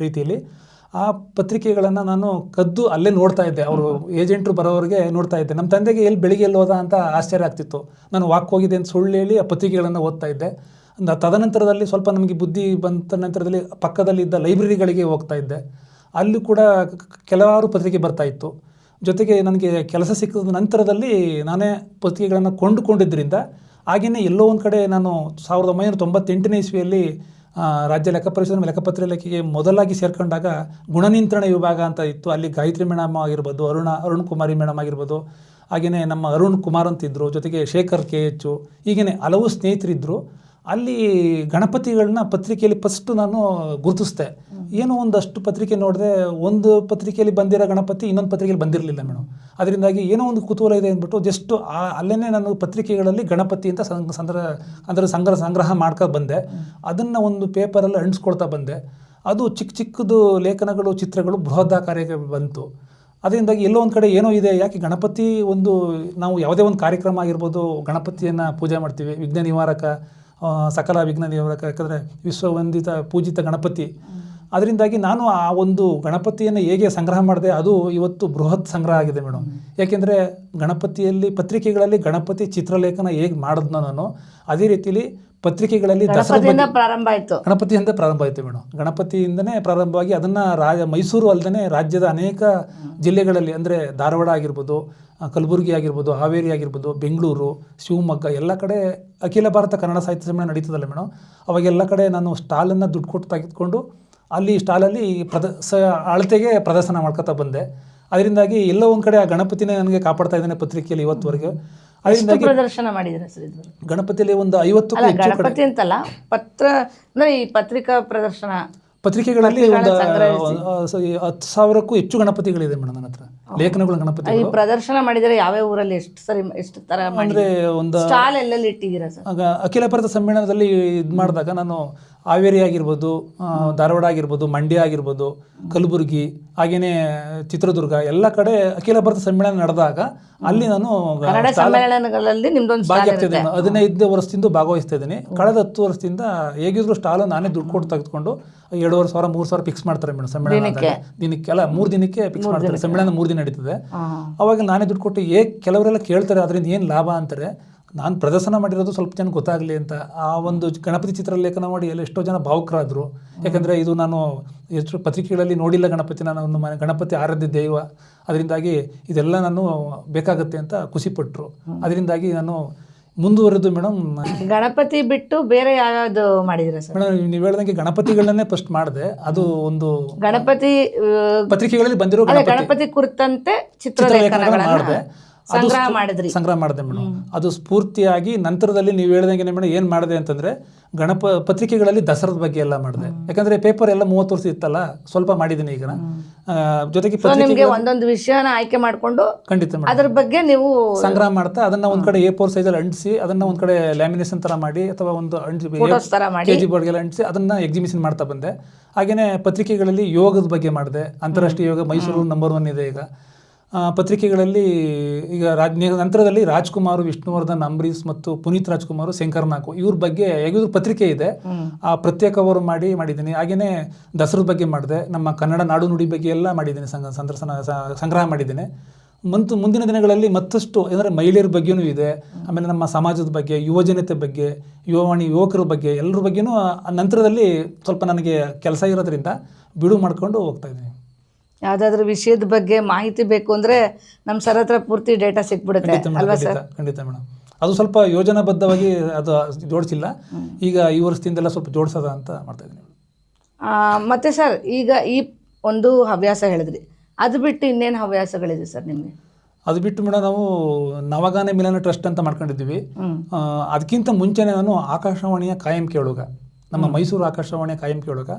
ರೀತಿಯಲ್ಲಿ. ಆ ಪತ್ರಿಕೆಗಳನ್ನು ನಾನು ಕದ್ದು ಅಲ್ಲೇ ನೋಡ್ತಾ ಇದ್ದೆ. ಅವರು ಏಜೆಂಟ್ರು ಬರೋರಿಗೆ ನೋಡ್ತಾ ಇದ್ದೆ. ನಮ್ಮ ತಂದೆಗೆ ಎಲ್ಲಿ ಬೆಳಿಗ್ಗೆ ಎಲ್ಲಿ ಹೋದ ಅಂತ ಆಶ್ಚರ್ಯ ಆಗ್ತಿತ್ತು. ನಾನು ವಾಕ್ ಹೋಗಿದೆ ಅಂತ ಸುಳ್ಳು ಹೇಳಿ ಆ ಪತ್ರಿಕೆಗಳನ್ನು ಓದ್ತಾ ಇದ್ದೆ. ಅಂದ ತದನಂತರದಲ್ಲಿ ಸ್ವಲ್ಪ ನಮಗೆ ಬುದ್ಧಿ ಬಂದ ನಂತರದಲ್ಲಿ ಪಕ್ಕದಲ್ಲಿದ್ದ ಲೈಬ್ರರಿಗಳಿಗೆ ಹೋಗ್ತಾ ಇದ್ದೆ. ಅಲ್ಲಿ ಕೂಡ ಕೆಲವಾರು ಪತ್ರಿಕೆ ಬರ್ತಾ ಇತ್ತು. ಜೊತೆಗೆ ನನಗೆ ಕೆಲಸ ಸಿಕ್ಕಿದ ನಂತರದಲ್ಲಿ ನಾನೇ ಪತ್ರಿಕೆಗಳನ್ನು ಕೊಂಡುಕೊಂಡಿದ್ದರಿಂದ ಹಾಗೆಯೇ ಎಲ್ಲೋ ಒಂದು ಕಡೆ ನಾನು ಸಾವಿರದ ಒಂಬೈನೂರ ತೊಂಬತ್ತೆಂಟನೇ ಇಸ್ವಿಯಲ್ಲಿ ರಾಜ್ಯ ಲೆಕ್ಕ ಪರಿಶೋಧನೆ ಲೆಕ್ಕಪತ್ರ ಇಲಾಖೆಗೆ ಮೊದಲಾಗಿ ಸೇರ್ಕೊಂಡಾಗ ಗುಣನಿಯಂತ್ರಣ ವಿಭಾಗ ಅಂತ ಇತ್ತು. ಅಲ್ಲಿ ಗಾಯತ್ರಿ ಮೇಡಮ್ ಆಗಿರ್ಬೋದು, ಅರುಣ, ಅರುಣ್ ಕುಮಾರಿ ಮೇಡಮ್ ಆಗಿರ್ಬೋದು, ಹಾಗೆಯೇ ನಮ್ಮ ಅರುಣ್ ಕುಮಾರ್ ಅಂತಿದ್ದರು ಜೊತೆಗೆ ಶೇಖರ್ ಕೆ ಎಚ್, ಹೀಗೆಯೇ ಹಲವು ಸ್ನೇಹಿತರಿದ್ದರು. ಅಲ್ಲಿ ಗಣಪತಿಗಳನ್ನ ಪತ್ರಿಕೆಯಲ್ಲಿ ಫಸ್ಟ್ ನಾನು ಗುರುತಿಸ್ದೆ. ಏನೋ ಒಂದಷ್ಟು ಪತ್ರಿಕೆ ನೋಡಿದೆ, ಒಂದು ಪತ್ರಿಕೆಯಲ್ಲಿ ಬಂದಿರೋ ಗಣಪತಿ ಇನ್ನೊಂದು ಪತ್ರಿಕೆಯಲ್ಲಿ ಬಂದಿರಲಿಲ್ಲ ಮೇಡಮ್ ಅದರಿಂದಾಗಿ ಏನೋ ಒಂದು ಕುತೂಹಲ ಇದೆ ಅಂದ್ಬಿಟ್ಟು ಜಸ್ಟ್ ಅಲ್ಲೇ ನಾನು ಪತ್ರಿಕೆಗಳಲ್ಲಿ ಗಣಪತಿ ಅಂತ ಸಂದ್ರ, ಅದರ ಸಂಗ್ರಹ ಸಂಗ್ರಹ ಮಾಡ್ಕೊ ಬಂದೆ. ಅದನ್ನು ಒಂದು ಪೇಪರಲ್ಲಿ ಅಂಟಿಸ್ಕೊಳ್ತಾ ಬಂದೆ. ಅದು ಚಿಕ್ಕ ಚಿಕ್ಕದು ಲೇಖನಗಳು, ಚಿತ್ರಗಳು ಬೃಹದಾಕಾರಕ್ಕೆ ಬಂತು. ಅದರಿಂದಾಗಿ ಎಲ್ಲೋ ಒಂದು ಕಡೆ ಏನೋ ಇದೆ, ಯಾಕೆ ಗಣಪತಿ ಒಂದು, ನಾವು ಯಾವುದೇ ಒಂದು ಕಾರ್ಯಕ್ರಮ ಆಗಿರ್ಬೋದು, ಗಣಪತಿಯನ್ನು ಪೂಜೆ ಮಾಡ್ತೀವಿ, ವಿಘ್ನ ನಿವಾರಕ ಸಕಲ ವಿಘ್ನ ನಿವಾರಕ ಯಾಕಂದರೆ ವಿಶ್ವವಂದಿತ ಪೂಜಿತ ಗಣಪತಿ. ಅದರಿಂದಾಗಿ ನಾನು ಆ ಒಂದು ಗಣಪತಿಯನ್ನು ಹೇಗೆ ಸಂಗ್ರಹ ಮಾಡಿದೆ, ಅದು ಇವತ್ತು ಬೃಹತ್ ಸಂಗ್ರಹ ಆಗಿದೆ ಮೇಡಮ್. ಯಾಕೆಂದರೆ ಗಣಪತಿಯಲ್ಲಿ, ಪತ್ರಿಕೆಗಳಲ್ಲಿ ಗಣಪತಿ ಚಿತ್ರಲೇಖನ ಹೇಗೆ ಮಾಡಿದ್ನೋ ನಾನು, ಅದೇ ರೀತಿಯಲ್ಲಿ ಪತ್ರಿಕೆಗಳಲ್ಲಿ ಪ್ರಾರಂಭ ಆಯಿತು. ಗಣಪತಿಯಿಂದ ಪ್ರಾರಂಭ ಆಯಿತು ಮೇಡಮ್ ಗಣಪತಿಯಿಂದನೇ ಪ್ರಾರಂಭವಾಗಿ ಅದನ್ನು ರಾಜ ಮೈಸೂರು ಅಲ್ಲದೆ ರಾಜ್ಯದ ಅನೇಕ ಜಿಲ್ಲೆಗಳಲ್ಲಿ ಅಂದರೆ ಧಾರವಾಡ ಆಗಿರ್ಬೋದು ಕಲಬುರಗಿ ಆಗಿರ್ಬೋದು ಹಾವೇರಿ ಆಗಿರ್ಬೋದು ಬೆಂಗಳೂರು ಶಿವಮೊಗ್ಗ ಎಲ್ಲ ಕಡೆ ಅಖಿಲ ಭಾರತ ಕನ್ನಡ ಸಾಹಿತ್ಯ ಸಮ್ಮೇಳನ ನಡೀತದಲ್ಲ ಮೇಡಮ್ ಅವಾಗೆಲ್ಲ ಕಡೆ ನಾನು ಸ್ಟಾಲನ್ನು ದುಡ್ಡು ಕೊಟ್ಟು ತೆಗೆದುಕೊಂಡು ಅಲ್ಲಿ ಸ್ಟಾಲಲ್ಲಿ ಪ್ರದ ಸ ಅಳತೆಗೆ ಪ್ರದರ್ಶನ ಮಾಡ್ಕೊತಾ ಬಂದೆ. ಅದರಿಂದಾಗಿ ಎಲ್ಲೋ ಒಂದು ಕಡೆ ಆ ಗಣಪತಿನೇ ನನಗೆ ಕಾಪಾಡ್ತಾ ಇದ್ದಾನೆ ಪತ್ರಿಕೆಯಲ್ಲಿ ಇವತ್ತುವರೆಗೆ. ಪ್ರದರ್ಶನ ಮಾಡಿದ್ರೆ ಸರ್ ಇದು ಗಣಪತಿಯಲ್ಲಿ ಒಂದು ಐವತ್ತು ಗಣಪತಿ ಅಂತಲ್ಲ ಪತ್ರ ಅಂದ್ರೆ ಈ ಪತ್ರಿಕಾ ಪ್ರದರ್ಶನ ಪತ್ರಿಕೆಗಳಲ್ಲಿ ಒಂದು ಈ ಹತ್ತು ಸಾವಿರಕ್ಕೂ ಹೆಚ್ಚು ಗಣಪತಿಗಳಿದೆ ಮೇಡಮ್ ನನ್ನ ಹತ್ರ. ಲೇಖನಗಳು ಈ ಗಣಪತಿಗಳು ಪ್ರದರ್ಶನ ಮಾಡಿದರೆ ಯಾವ ಊರಲ್ಲಿ ಎಷ್ಟು ಸರಿ ಎಷ್ಟು ತರ ಅಂದ್ರೆ ಒಂದು ಸ್ಟಾಲ್ ಎಲ್ಲೆಲ್ಲಿ ಇಟ್ಟಿದ್ದೀರಾ ಸರ್? ಆಗ ಅಖಿಲ ಭಾರತ ಸಮ್ಮೇಳನದಲ್ಲಿ ಇದು ಮಾಡಿದಾಗ ನಾನು ಹಾವೇರಿ ಆಗಿರ್ಬೋದು ಧಾರವಾಡ ಆಗಿರ್ಬೋದು ಮಂಡ್ಯ ಆಗಿರ್ಬೋದು ಕಲಬುರಗಿ ಹಾಗೆಯೇ ಚಿತ್ರದುರ್ಗ ಎಲ್ಲ ಕಡೆ ಅಖಿಲ ಭಾರತ ಸಮ್ಮೇಳನ ನಡೆದಾಗ ಅಲ್ಲಿ ನಾನು ಸಮ್ಮೇಳನಗಳಲ್ಲಿ ಭಾಗಿಯಾಗ್ತಾ ಇದ್ದೀನಿ. ಹದಿನೈದು ವರ್ಷದಿಂದ ಭಾಗವಹಿಸ್ತಾ ಇದ್ದೀನಿ. ಕಳೆದ ಹತ್ತು ವರ್ಷದಿಂದ ಹೇಗಿದ್ರು ಸ್ಟಾಲ್ ನಾನೇ ದುಡ್ಡು ಕೊಟ್ಟು ತೆಗೆದುಕೊಂಡು ಎರಡೂವರೆ ಸಾವಿರ ಮೂರು ಸಾವಿರ ಫಿಕ್ಸ್ ಮಾಡ್ತಾರೆ ಮೇಡಮ್ ಸಮ್ಮೇಳನ. ದಿನಕ್ಕೆ? ಅಲ್ಲ ಮೂರು ದಿನಕ್ಕೆ ಫಿಕ್ಸ್ ಮಾಡ್ತಾರೆ. ಸಮ್ಮೇಳನ ಮೂರು ದಿನ ನಡೀತದೆ. ಅವಾಗ ನಾನೇ ದುಡ್ಡು ಕೊಟ್ಟು ಏ ಕೆಲವರೆಲ್ಲ ಕೇಳ್ತಾರೆ ಅದರಿಂದ ಏನು ಲಾಭ? ಅಂತಾರೆ. ನಾನು ಪ್ರದರ್ಶನ ಮಾಡಿರೋದು ಸ್ವಲ್ಪ ಜನ ಗೊತ್ತಾಗಲಿ ಅಂತ ಆ ಒಂದು ಗಣಪತಿ ಚಿತ್ರಲೇಖನ ಮಾಡಿ ಎಲ್ಲ ಎಷ್ಟೋ ಜನ ಭಾವುಕರಾದರು. ಯಾಕಂದರೆ ಇದು ನಾನು ಎಷ್ಟು ಪತ್ರಿಕೆಗಳಲ್ಲಿ ನೋಡಿಲ್ಲ ಗಣಪತಿ ನಾನು ಒಂದು ಮನೆ ಗಣಪತಿ ಆರಾಧ್ಯ ದೈವ. ಅದರಿಂದಾಗಿ ಇದೆಲ್ಲ ನಾನು ಬೇಕಾಗತ್ತೆ ಅಂತ ಖುಷಿಪಟ್ಟರು ಅದರಿಂದಾಗಿ ನಾನು ಮುಂದುವರೆದು ಮೇಡಮ್ ಗಣಪತಿ ಬಿಟ್ಟು ಬೇರೆ ಯಾವ್ಯಾವ್ದು ಮಾಡಿದ್ರೆ ಸರ್? ಮೇಡಮ್ ನೀವು ಹೇಳ್ದಂಗೆ ಗಣಪತಿಗಳನ್ನೇ ಫಸ್ಟ್ ಮಾಡಿದೆ. ಅದು ಒಂದು ಗಣಪತಿ ಪತ್ರಿಕೆಗಳಲ್ಲಿ ಬಂದಿರೋ ಗಣಪತಿ ಕುರಿತಂತೆ ಚಿತ್ರಲೇಖನ ಮಾಡಿದೆ. ಸಂಗ್ರಹ ಮಾಡಿದ್ರಿ. ಸಂಗ್ರಹ ಮಾಡಿದೆ ಮೇಡಮ್. ಅದು ಸ್ಫೂರ್ತಿಯಾಗಿ ನಂತರದಲ್ಲಿ ನೀವು ಹೇಳ್ದಂಗೆ ಮೇಡಮ್ ಏನು ಮಾಡಿದೆ ಅಂತಂದ್ರೆ ಗಣಪ ಪತ್ರಿಕೆಗಳಲ್ಲಿ ದಸರದ ಬಗ್ಗೆ ಎಲ್ಲ ಮಾಡಿದೆ. ಯಾಕಂದ್ರೆ ಪೇಪರ್ ಎಲ್ಲ ಮೂವತ್ತು ವರ್ಷ ಇತ್ತಲ್ಲ ಸ್ವಲ್ಪ ಮಾಡಿದ್ದೀನಿ ಈಗ ಜೊತೆಗೆ ನಿಮಗೆ ಒಂದೊಂದು ವಿಷಯನ ಆಯ್ಕೆ ಮಾಡ್ಕೊಂಡು ಖಂಡಿತ ಅದ್ರ ಬಗ್ಗೆ ನೀವು ಸಂಗ್ರಹ ಮಾಡ್ತಾ ಅದನ್ನ ಒಂದ್ ಕಡೆ ಎ ಫೋರ್ ಸೈಜಲ್ಲಿ ಅಂಟಿಸಿ ಅದನ್ನ ಒಂದ್ ಕಡೆ ಲ್ಯಾಮಿನೇಷನ್ ತರ ಮಾಡಿ ಅಥವಾ ಒಂದು ಫೋಟೋಸ್ ತರ ಮಾಡಿ. ಕೆ ಜಿ ಬೋರ್ಡ್ಗೆಲ್ಲ ಅಂಟಿಸಿ ಅದನ್ನ ಎಕ್ಸಿಬಿಷನ್ ಮಾಡ್ತಾ ಬಂದೆ. ಹಾಗೇನೆ ಪತ್ರಿಕೆಗಳಲ್ಲಿ ಯೋಗದ ಬಗ್ಗೆ ಮಾಡಿದೆ. ಅಂತಾರಾಷ್ಟ್ರೀಯ ಯೋಗ ಮೈಸೂರು ನಂಬರ್ ಒನ್ ಇದೆ ಈಗ. ಪತ್ರಿಕೆಗಳಲ್ಲಿ ಈಗ ರಾಜ್ ನಂತರದಲ್ಲಿ ರಾಜ್ಕುಮಾರ್ ವಿಷ್ಣುವರ್ಧನ್ ಅಂಬರೀಷ್ ಮತ್ತು ಪುನೀತ್ ರಾಜ್ಕುಮಾರ್ ಶಂಕರ್ ನಾಕು ಇವ್ರ ಬಗ್ಗೆ ಹೇಗಿದ್ರು ಪತ್ರಿಕೆ ಇದೆ. ಆ ಪ್ರತ್ಯೇಕವರು ಮಾಡಿ ಮಾಡಿದ್ದೀನಿ. ಹಾಗೆಯೇ ದಸರದ ಬಗ್ಗೆ ಮಾಡಿದೆ. ನಮ್ಮ ಕನ್ನಡ ನಾಡು ನುಡಿ ಬಗ್ಗೆ ಎಲ್ಲ ಮಾಡಿದ್ದೀನಿ. ಸಂಗ ಸಂದರ್ಶನ ಸಂಗ್ರಹ ಮಾಡಿದ್ದೀನಿ. ಮತ್ತು ಮುಂದಿನ ದಿನಗಳಲ್ಲಿ ಮತ್ತಷ್ಟು ಅಂದರೆ ಮಹಿಳೆಯರ ಬಗ್ಗೆಯೂ ಇದೆ. ಆಮೇಲೆ ನಮ್ಮ ಸಮಾಜದ ಬಗ್ಗೆ ಯುವಜನತೆ ಬಗ್ಗೆ ಯುವವಾಣಿ ಯುವಕರ ಬಗ್ಗೆ ಎಲ್ಲರ ಬಗ್ಗೆಯೂ ನಂತರದಲ್ಲಿ ಸ್ವಲ್ಪ ನನಗೆ ಕೆಲಸ ಇರೋದ್ರಿಂದ ಬಿಡು ಮಾಡಿಕೊಂಡು ಹೋಗ್ತಾ ಇದ್ದೀನಿ. ಯಾವ್ದಾದ್ರು ವಿಷಯದ ಬಗ್ಗೆ ಮಾಹಿತಿ ಬೇಕು ಅಂದ್ರೆ ನಮ್ ಸರ್ ಹತ್ರ ಪೂರ್ತಿ ಡೇಟಾ ಸಿಕ್ಬಿಡುತ್ತೆ ಅಲ್ವಾ ಸರ್? ಖಂಡಿತ ಮೇಡಮ್. ಅದು ಸ್ವಲ್ಪ ಯೋಜನಾಬದ್ಧವಾಗಿ ಅದು ಜೋಡಿಸಿಲ್ಲ. ಈಗ ಈ ವರ್ಷದಿಂದೆಲ್ಲ ಸ್ವಲ್ಪ ಜೋಡಿಸೋದ ಅಂತ ಮಾಡ್ತಾ ಇದ್ದೀನಿ. ಆ, ಮತ್ತೆ ಸರ್ ಈಗ ಈ ಒಂದು ಹವ್ಯಾಸ ಹೇಳಿದ್ರಿ. ಅದು ಬಿಟ್ಟು ಇನ್ನೇನು ಹವ್ಯಾಸಗಳಿದೆ ಸರ್ ನಿಮಗೆ? ಅದು ಬಿಟ್ಟು ಮೇಡಮ್ ನಾವು ನವಗಾನ ಮಿಲನ ಟ್ರಸ್ಟ್ ಅಂತ ಮಾಡ್ಕೊಂಡಿದ್ದೀವಿ. ಅದಕ್ಕಿಂತ ಮುಂಚೆನೆ ನಾನು ಆಕಾಶವಾಣಿಯ ಕಾಯಂ ಕೇಳುಗ. ನಮ್ಮ ಮೈಸೂರು ಆಕಾಶವಾಣಿಯ ಕಾಯಂ ಕೇಳುಗ.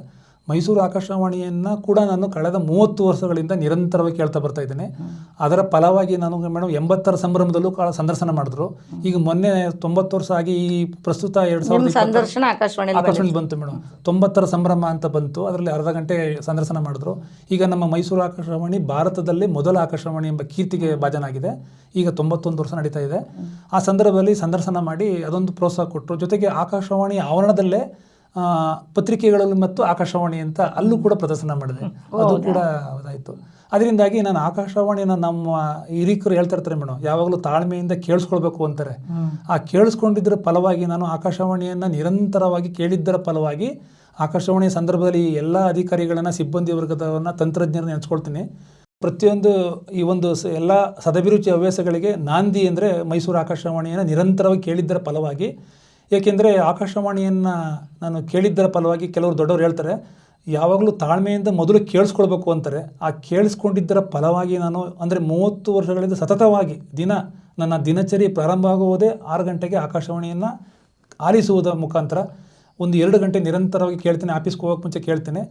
ಮೈಸೂರು ಆಕಾಶವಾಣಿಯನ್ನು ಕೂಡ ನಾನು ಕಳೆದ ಮೂವತ್ತು ವರ್ಷಗಳಿಂದ ನಿರಂತರವಾಗಿ ಕೇಳ್ತಾ ಬರ್ತಾ ಇದ್ದೇನೆ. ಅದರ ಫಲವಾಗಿ ನಾನು ಮೇಡಮ್ ಎಂಬತ್ತರ ಸಂಭ್ರಮದಲ್ಲೂ ಕಾಲ ಸಂದರ್ಶನ ಮಾಡಿದ್ರು. ಈಗ ಮೊನ್ನೆ ತೊಂಬತ್ತು ವರ್ಷ ಆಗಿ ಈ ಪ್ರಸ್ತುತ ಎರಡು ಸಾವಿರದ ಆಕಾಶವಾಣಿ ಬಂತು ಮೇಡಮ್ ತೊಂಬತ್ತರ ಸಂಭ್ರಮ ಅಂತ ಬಂತು. ಅದರಲ್ಲಿ ಅರ್ಧ ಗಂಟೆ ಸಂದರ್ಶನ ಮಾಡಿದ್ರು. ಈಗ ನಮ್ಮ ಮೈಸೂರು ಆಕಾಶವಾಣಿ ಭಾರತದಲ್ಲಿ ಮೊದಲ ಆಕಾಶವಾಣಿ ಎಂಬ ಕೀರ್ತಿಗೆ ಭಾಜನಾಗಿದೆ. ಈಗ ತೊಂಬತ್ತೊಂದು ವರ್ಷ ನಡೀತಾ ಇದೆ. ಆ ಸಂದರ್ಭದಲ್ಲಿ ಸಂದರ್ಶನ ಮಾಡಿ ಅದೊಂದು ಪ್ರೋತ್ಸಾಹ ಕೊಟ್ಟರು ಜೊತೆಗೆ ಆಕಾಶವಾಣಿ ಆವರಣದಲ್ಲೇ ಪತ್ರಿಕೆಗಳಲ್ಲಿ ಮತ್ತು ಆಕಾಶವಾಣಿ ಅಂತ ಅಲ್ಲೂ ಕೂಡ ಪ್ರದರ್ಶನ ಮಾಡಿದೆ. ಅದು ಕೂಡ ಅದಾಯಿತು ಅದರಿಂದಾಗಿ ನಾನು ಆಕಾಶವಾಣಿನ ನಮ್ಮ ಹಿರಿಕರು ಹೇಳ್ತಾ ಇರ್ತಾರೆ ಮೇಡಮ್ ಯಾವಾಗಲೂ ತಾಳ್ಮೆಯಿಂದ ಕೇಳಿಸ್ಕೊಳ್ಬೇಕು ಅಂತಾರೆ. ಆ ಕೇಳಿಸ್ಕೊಂಡಿದ್ದರ ಫಲವಾಗಿ ನಾನು ಆಕಾಶವಾಣಿಯನ್ನು ನಿರಂತರವಾಗಿ ಕೇಳಿದ್ದರ ಫಲವಾಗಿ ಆಕಾಶವಾಣಿಯ ಸಂದರ್ಭದಲ್ಲಿ ಎಲ್ಲ ಅಧಿಕಾರಿಗಳನ್ನು ಸಿಬ್ಬಂದಿ ವರ್ಗದವನ್ನ ತಂತ್ರಜ್ಞರನ್ನ ನೆನೆಸ್ಕೊಳ್ತೀನಿ ಪ್ರತಿಯೊಂದು ಈ ಒಂದು ಸ ಎಲ್ಲ ಸದಭಿರುಚಿ ಹವ್ಯಾಸಗಳಿಗೆ ನಾಂದಿ ಅಂದರೆ ಮೈಸೂರು ಆಕಾಶವಾಣಿಯನ್ನು ನಿರಂತರವಾಗಿ ಕೇಳಿದ್ದರ ಫಲವಾಗಿ ಏಕೆಂದರೆ ಆಕಾಶವಾಣಿಯನ್ನು ನಾನು ಕೇಳಿದ್ದರ ಫಲವಾಗಿ ಕೆಲವರು ದೊಡ್ಡವರು ಹೇಳ್ತಾರೆ, ಯಾವಾಗಲೂ ತಾಳ್ಮೆಯಿಂದ ಮೊದಲು ಕೇಳಿಸ್ಕೊಳ್ಬೇಕು ಅಂತಾರೆ. ಆ ಕೇಳಿಸ್ಕೊಂಡಿದ್ದರ ಫಲವಾಗಿ ನಾನು ಅಂದರೆ ಮೂವತ್ತು ವರ್ಷಗಳಿಂದ ಸತತವಾಗಿ ದಿನ ನನ್ನ ದಿನಚರಿ ಪ್ರಾರಂಭ ಆಗುವುದೇ ಆರು ಗಂಟೆಗೆ ಆಕಾಶವಾಣಿಯನ್ನು ಆಲಿಸುವುದರ ಮುಖಾಂತರ ಒಂದು ಎರಡು ಗಂಟೆ ನಿರಂತರವಾಗಿ ಕೇಳ್ತೇನೆ, ಆಫೀಸ್ಗೆ ಹೋಗೋಕೆ ಮುಂಚೆ ಕೇಳ್ತೇನೆ.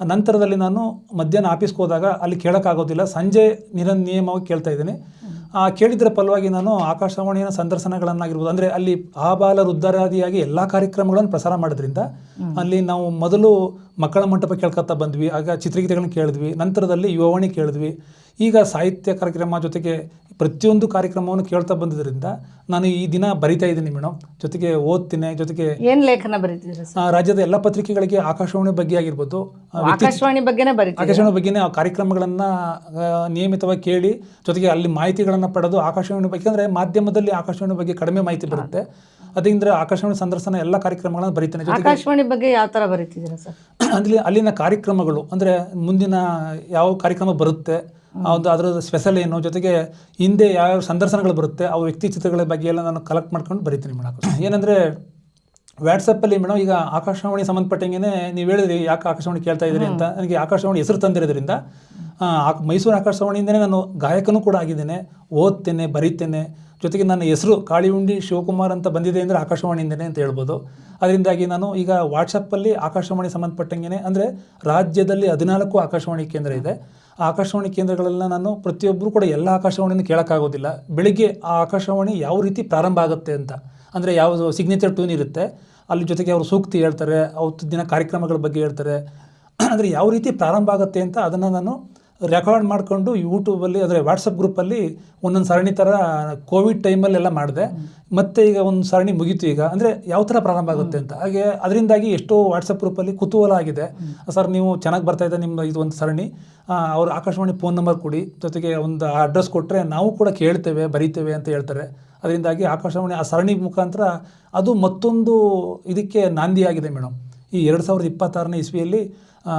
ನಂತರದಲ್ಲಿ ನಾನು ಮಧ್ಯಾಹ್ನ ಆಫೀಸ್ಗೆ ಹೋದಾಗ ಅಲ್ಲಿ ಕೇಳೋಕ್ಕಾಗೋದಿಲ್ಲ. ಸಂಜೆ ನಿರ, ನಿಯಮವಾಗಿ ಕೇಳ್ತಾ ಇದ್ದೀನಿ. ಕೇಳಿದ್ರ ಫಲವಾಗಿ ನಾನು ಆಕಾಶವಾಣಿಯ ಸಂದರ್ಶನಗಳನ್ನಾಗಿರ್ಬೋದು ಅಂದರೆ ಅಲ್ಲಿ ಆಬಾಲ ವೃದ್ಧರಾದಿಯಾಗಿ ಎಲ್ಲ ಕಾರ್ಯಕ್ರಮಗಳನ್ನು ಪ್ರಸಾರ ಮಾಡೋದ್ರಿಂದ ಅಲ್ಲಿ ನಾವು ಮೊದಲು ಮಕ್ಕಳ ಮಂಟಪ ಕೇಳ್ಕೊತಾ ಬಂದ್ವಿ ಆಗ ಚಿತ್ರಗೀತೆಗಳನ್ನ ಕೇಳಿದ್ವಿ ನಂತರದಲ್ಲಿ ಯುವವಾಣಿ ಕೇಳಿದ್ವಿ. ಈಗ ಸಾಹಿತ್ಯ ಕಾರ್ಯಕ್ರಮ ಜೊತೆಗೆ ಪ್ರತಿಯೊಂದು ಕಾರ್ಯಕ್ರಮವನ್ನು ಕೇಳ್ತಾ ಬಂದಿದ್ದರಿಂದ ನಾನು ಈ ದಿನ ಬರಿತಾ ಇದ್ದೀನಿ ಮೇಡಮ್ ಜೊತೆಗೆ ಓದ್ತೀನಿ ಜೊತೆಗೆ ಏನ್ ಲೇಖನ ಬರೀತಿದ್ದೀರಾ ಸರ್? ಆ, ರಾಜ್ಯದ ಎಲ್ಲ ಪತ್ರಿಕೆಗಳಿಗೆ ಆಕಾಶವಾಣಿ ಬಗ್ಗೆ ಆಗಿರ್ಬೋದು ಆ, ವ್ಯಕ್ತಿ- ಆಕಾಶವಾಣಿ ಬಗ್ಗೆನೇ ಬರೀತೀವಿ ಆಕಾಶವಾಣಿ ಬಗ್ಗೆನೇ ಆ ಕಾರ್ಯಕ್ರಮಗಳನ್ನು ನಿಯಮಿತವಾಗಿ ಕೇಳಿ ಜೊತೆಗೆ ಅಲ್ಲಿ ಮಾಹಿತಿಗಳನ್ನು ಪಡೆದು ಆಕಾಶವಾಣಿ ಬಗ್ಗೆ ಅಂದ್ರೆ ಮಾಧ್ಯಮದಲ್ಲಿ ಆಕಾಶವಾಣಿ ಬಗ್ಗೆ ಕಡಿಮೆ ಮಾಹಿತಿ ಬರುತ್ತೆ. ಅದರಿಂದ ಆಕಾಶವಾಣಿ ಸಂದರ್ಶನ ಎಲ್ಲ ಕಾರ್ಯಕ್ರಮಗಳನ್ನು ಬರೀತೇನೆ. ಜೊತೆಗೆ ಆಕಾಶವಾಣಿ ಬಗ್ಗೆ ಯಾವ ತರ ಬರೀತಿದ್ದೀರಾ ಸರ್? ಅಲ್ಲಿ ಅಲ್ಲಿನ ಕಾರ್ಯಕ್ರಮಗಳು ಅಂದ್ರೆ ಮುಂದಿನ ಯಾವ ಕಾರ್ಯಕ್ರಮ ಬರುತ್ತೆ ಆ ಒಂದು ಅದರ ಸ್ಪೆಷಲ್ ಏನು? ಜೊತೆಗೆ ಹಿಂದೆ ಯಾವ್ಯಾವ ಸಂದರ್ಶನಗಳು ಬರುತ್ತೆ ಆ ವ್ಯಕ್ತಿ ಚಿತ್ರಗಳ ಬಗ್ಗೆ ಎಲ್ಲ ನಾನು ಕಲೆಕ್ಟ್ ಮಾಡ್ಕೊಂಡು ಬರಿತೀನಿ ಮೇಡಮ್ ಏನಂದರೆ ವ್ಯಾಟ್ಸಪ್ಪಲ್ಲಿ ಮೇಡಮ್ ಈಗ ಆಕಾಶವಾಣಿ ಸಂಬಂಧಪಟ್ಟಂಗೆ ನೀವು ಹೇಳಿದ್ರಿ ಯಾಕೆ ಆಕಾಶವಾಣಿ ಕೇಳ್ತಾ ಇದ್ದೀರಿ ಅಂತ. ನನಗೆ ಆಕಾಶವಾಣಿ ಹೆಸರು ತಂದಿರೋದ್ರಿಂದ ಮೈಸೂರು ಆಕಾಶವಾಣಿಯಿಂದನೇ ನಾನು ಗಾಯಕನೂ ಕೂಡ ಆಗಿದ್ದೇನೆ. ಓದ್ತೇನೆ ಬರೀತೇನೆ. ಜೊತೆಗೆ ನನ್ನ ಹೆಸರು ಕಾಳಿಹುಂಡಿ ಶಿವಕುಮಾರ್ ಅಂತ ಬಂದಿದೆ ಅಂದರೆ ಆಕಾಶವಾಣಿಯಿಂದನೇ ಅಂತ ಹೇಳ್ಬೋದು. ಅದರಿಂದಾಗಿ ನಾನು ಈಗ ವಾಟ್ಸಪ್ಪಲ್ಲಿ ಆಕಾಶವಾಣಿ ಸಂಬಂಧಪಟ್ಟಂಗೆ ಅಂದರೆ ರಾಜ್ಯದಲ್ಲಿ ಹದಿನಾಲ್ಕು ಆಕಾಶವಾಣಿ ಕೇಂದ್ರ ಇದೆ. ಆಕಾಶವಾಣಿ ಕೇಂದ್ರಗಳೆಲ್ಲ ನಾನು ಪ್ರತಿಯೊಬ್ಬರು ಕೂಡ ಎಲ್ಲ ಆಕಾಶವಾಣಿಯನ್ನು ಕೇಳೋಕ್ಕಾಗೋದಿಲ್ಲ. ಬೆಳಿಗ್ಗೆ ಆ ಆಕಾಶವಾಣಿ ಯಾವ ರೀತಿ ಪ್ರಾರಂಭ ಆಗುತ್ತೆ ಅಂತ. ಅಂದರೆ ಯಾವ ಸಿಗ್ನೇಚರ್ ಟ್ಯೂನ್ ಇರುತ್ತೆ, ಅಲ್ಲಿ ಜೊತೆಗೆ ಅವರು ಸೂಕ್ತಿ ಹೇಳ್ತಾರೆ, ಅವತ್ತು ದಿನ ಕಾರ್ಯಕ್ರಮಗಳ ಬಗ್ಗೆ ಹೇಳ್ತಾರೆ. ಅಂದರೆ ಯಾವ ರೀತಿ ಪ್ರಾರಂಭ ಆಗುತ್ತೆ ಅಂತ ಅದನ್ನು ನಾನು ರೆಕಾರ್ಡ್ ಮಾಡಿಕೊಂಡು ಯೂಟ್ಯೂಬಲ್ಲಿ ಅಂದರೆ ವಾಟ್ಸಪ್ ಗ್ರೂಪಲ್ಲಿ ಒಂದೊಂದು ಸರಣಿ ಥರ ಕೋವಿಡ್ ಟೈಮಲ್ಲೆಲ್ಲ ಮಾಡಿದೆ. ಮತ್ತೆ ಈಗ ಒಂದು ಸರಣಿ ಮುಗೀತು ಈಗ. ಅಂದರೆ ಯಾವ ಥರ ಪ್ರಾರಂಭ ಆಗುತ್ತೆ ಅಂತ. ಹಾಗೆ ಅದರಿಂದಾಗಿ ಎಷ್ಟೋ ವಾಟ್ಸಪ್ ಗ್ರೂಪಲ್ಲಿ ಕುತೂಹಲ ಆಗಿದೆ. ಸರ್, ನೀವು ಚೆನ್ನಾಗಿ ಬರ್ತಾ ಇದೆ ನಿಮ್ಮ ಇದು ಒಂದು ಸರಣಿ. ಅವ್ರು ಆಕಾಶವಾಣಿ ಫೋನ್ ನಂಬರ್ ಕೊಡಿ. ಜೊತೆಗೆ ಒಂದು ಅಡ್ರೆಸ್ ಕೊಟ್ಟರೆ ನಾವು ಕೂಡ ಕೇಳ್ತೇವೆ, ಬರೀತೇವೆ ಅಂತ ಹೇಳ್ತಾರೆ. ಅದರಿಂದಾಗಿ ಆಕಾಶವಾಣಿ ಆ ಸರಣಿ ಮುಖಾಂತರ ಅದು ಮತ್ತೊಂದು ಇದಕ್ಕೆ ನಾಂದಿಯಾಗಿದೆ ಮೇಡಮ್ ಈ ಎರಡು ಸಾವಿರದ ಇಪ್ಪತ್ತಾರನೇ ಇಸ್ವಿಯಲ್ಲಿ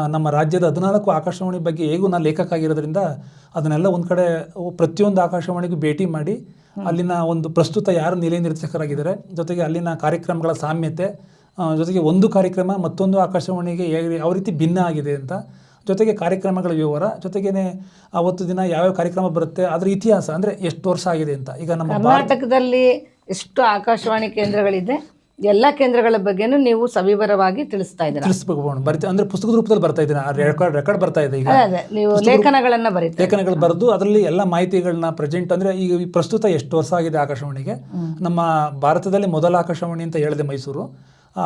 ನಮ್ಮ ರಾಜ್ಯದ ಹದಿನಾಲ್ಕು ಆಕಾಶವಾಣಿ ಬಗ್ಗೆ ಹೇಗೂ ನಾನು ಲೇಖಕ ಆಗಿರೋದ್ರಿಂದ ಅದನ್ನೆಲ್ಲ ಒಂದು ಕಡೆ ಪ್ರತಿಯೊಂದು ಆಕಾಶವಾಣಿಗೂ ಭೇಟಿ ಮಾಡಿ ಅಲ್ಲಿನ ಒಂದು ಪ್ರಸ್ತುತ ಯಾರು ನಿಲಯ ನಿರ್ದೇಶಕರಾಗಿದ್ದಾರೆ, ಜೊತೆಗೆ ಅಲ್ಲಿನ ಕಾರ್ಯಕ್ರಮಗಳ ಸಾಮ್ಯತೆ ಜೊತೆಗೆ ಒಂದು ಕಾರ್ಯಕ್ರಮ ಮತ್ತೊಂದು ಆಕಾಶವಾಣಿಗೆ ಯಾವ- ಯಾವ ರೀತಿ ಭಿನ್ನ ಆಗಿದೆ ಅಂತ, ಜೊತೆಗೆ ಕಾರ್ಯಕ್ರಮಗಳ ವಿವರ, ಜೊತೆಗೇನೆ ಅವತ್ತು ದಿನ ಯಾವ್ಯಾವ ಕಾರ್ಯಕ್ರಮ ಬರುತ್ತೆ, ಅದರ ಇತಿಹಾಸ ಅಂದರೆ ಎಷ್ಟು ವರ್ಷ ಆಗಿದೆ ಅಂತ. ಈಗ ನಮ್ಮ ಕರ್ನಾಟಕದಲ್ಲಿ ಎಷ್ಟು ಆಕಾಶವಾಣಿ ಕೇಂದ್ರಗಳಿದೆ. ಎಲ್ಲ ಕೇಂದ್ರಗಳ ಬಗ್ಗೆನೂ ನೀವು ಸವಿವರವಾಗಿ ತಿಳಿಸ್ತಾ ಇದ್ದೀರಾ? ತಿಳಿಸ್ಬೇಕು. ಬರಿತಾ ಅಂದರೆ ಪುಸ್ತಕದ ರೂಪದಲ್ಲಿ ಬರ್ತಾ ಇದ್ದೀನಿ ಆ ರೆಕಾರ್ಡ್ ರೆಕಾರ್ಡ್ ಬರ್ತಾ ಇದೆ ಈಗ. ಅದೇ ನೀವು ಲೇಖನಗಳನ್ನ ಬರೀತಾ ಲೇಖನಗಳು ಬರೆದು ಅದರಲ್ಲಿ ಎಲ್ಲ ಮಾಹಿತಿಗಳನ್ನ ಪ್ರೆಸೆಂಟ್ ಅಂದ್ರೆ ಈಗ ಈ ಪ್ರಸ್ತುತ ಎಷ್ಟು ವರ್ಷ ಆಗಿದೆ ಆಕಾಶವಾಣಿಗೆ? ನಮ್ಮ ಭಾರತದಲ್ಲಿ ಮೊದಲ ಆಕಾಶವಾಣಿ ಅಂತ ಹೇಳಿದೆ ಮೈಸೂರು.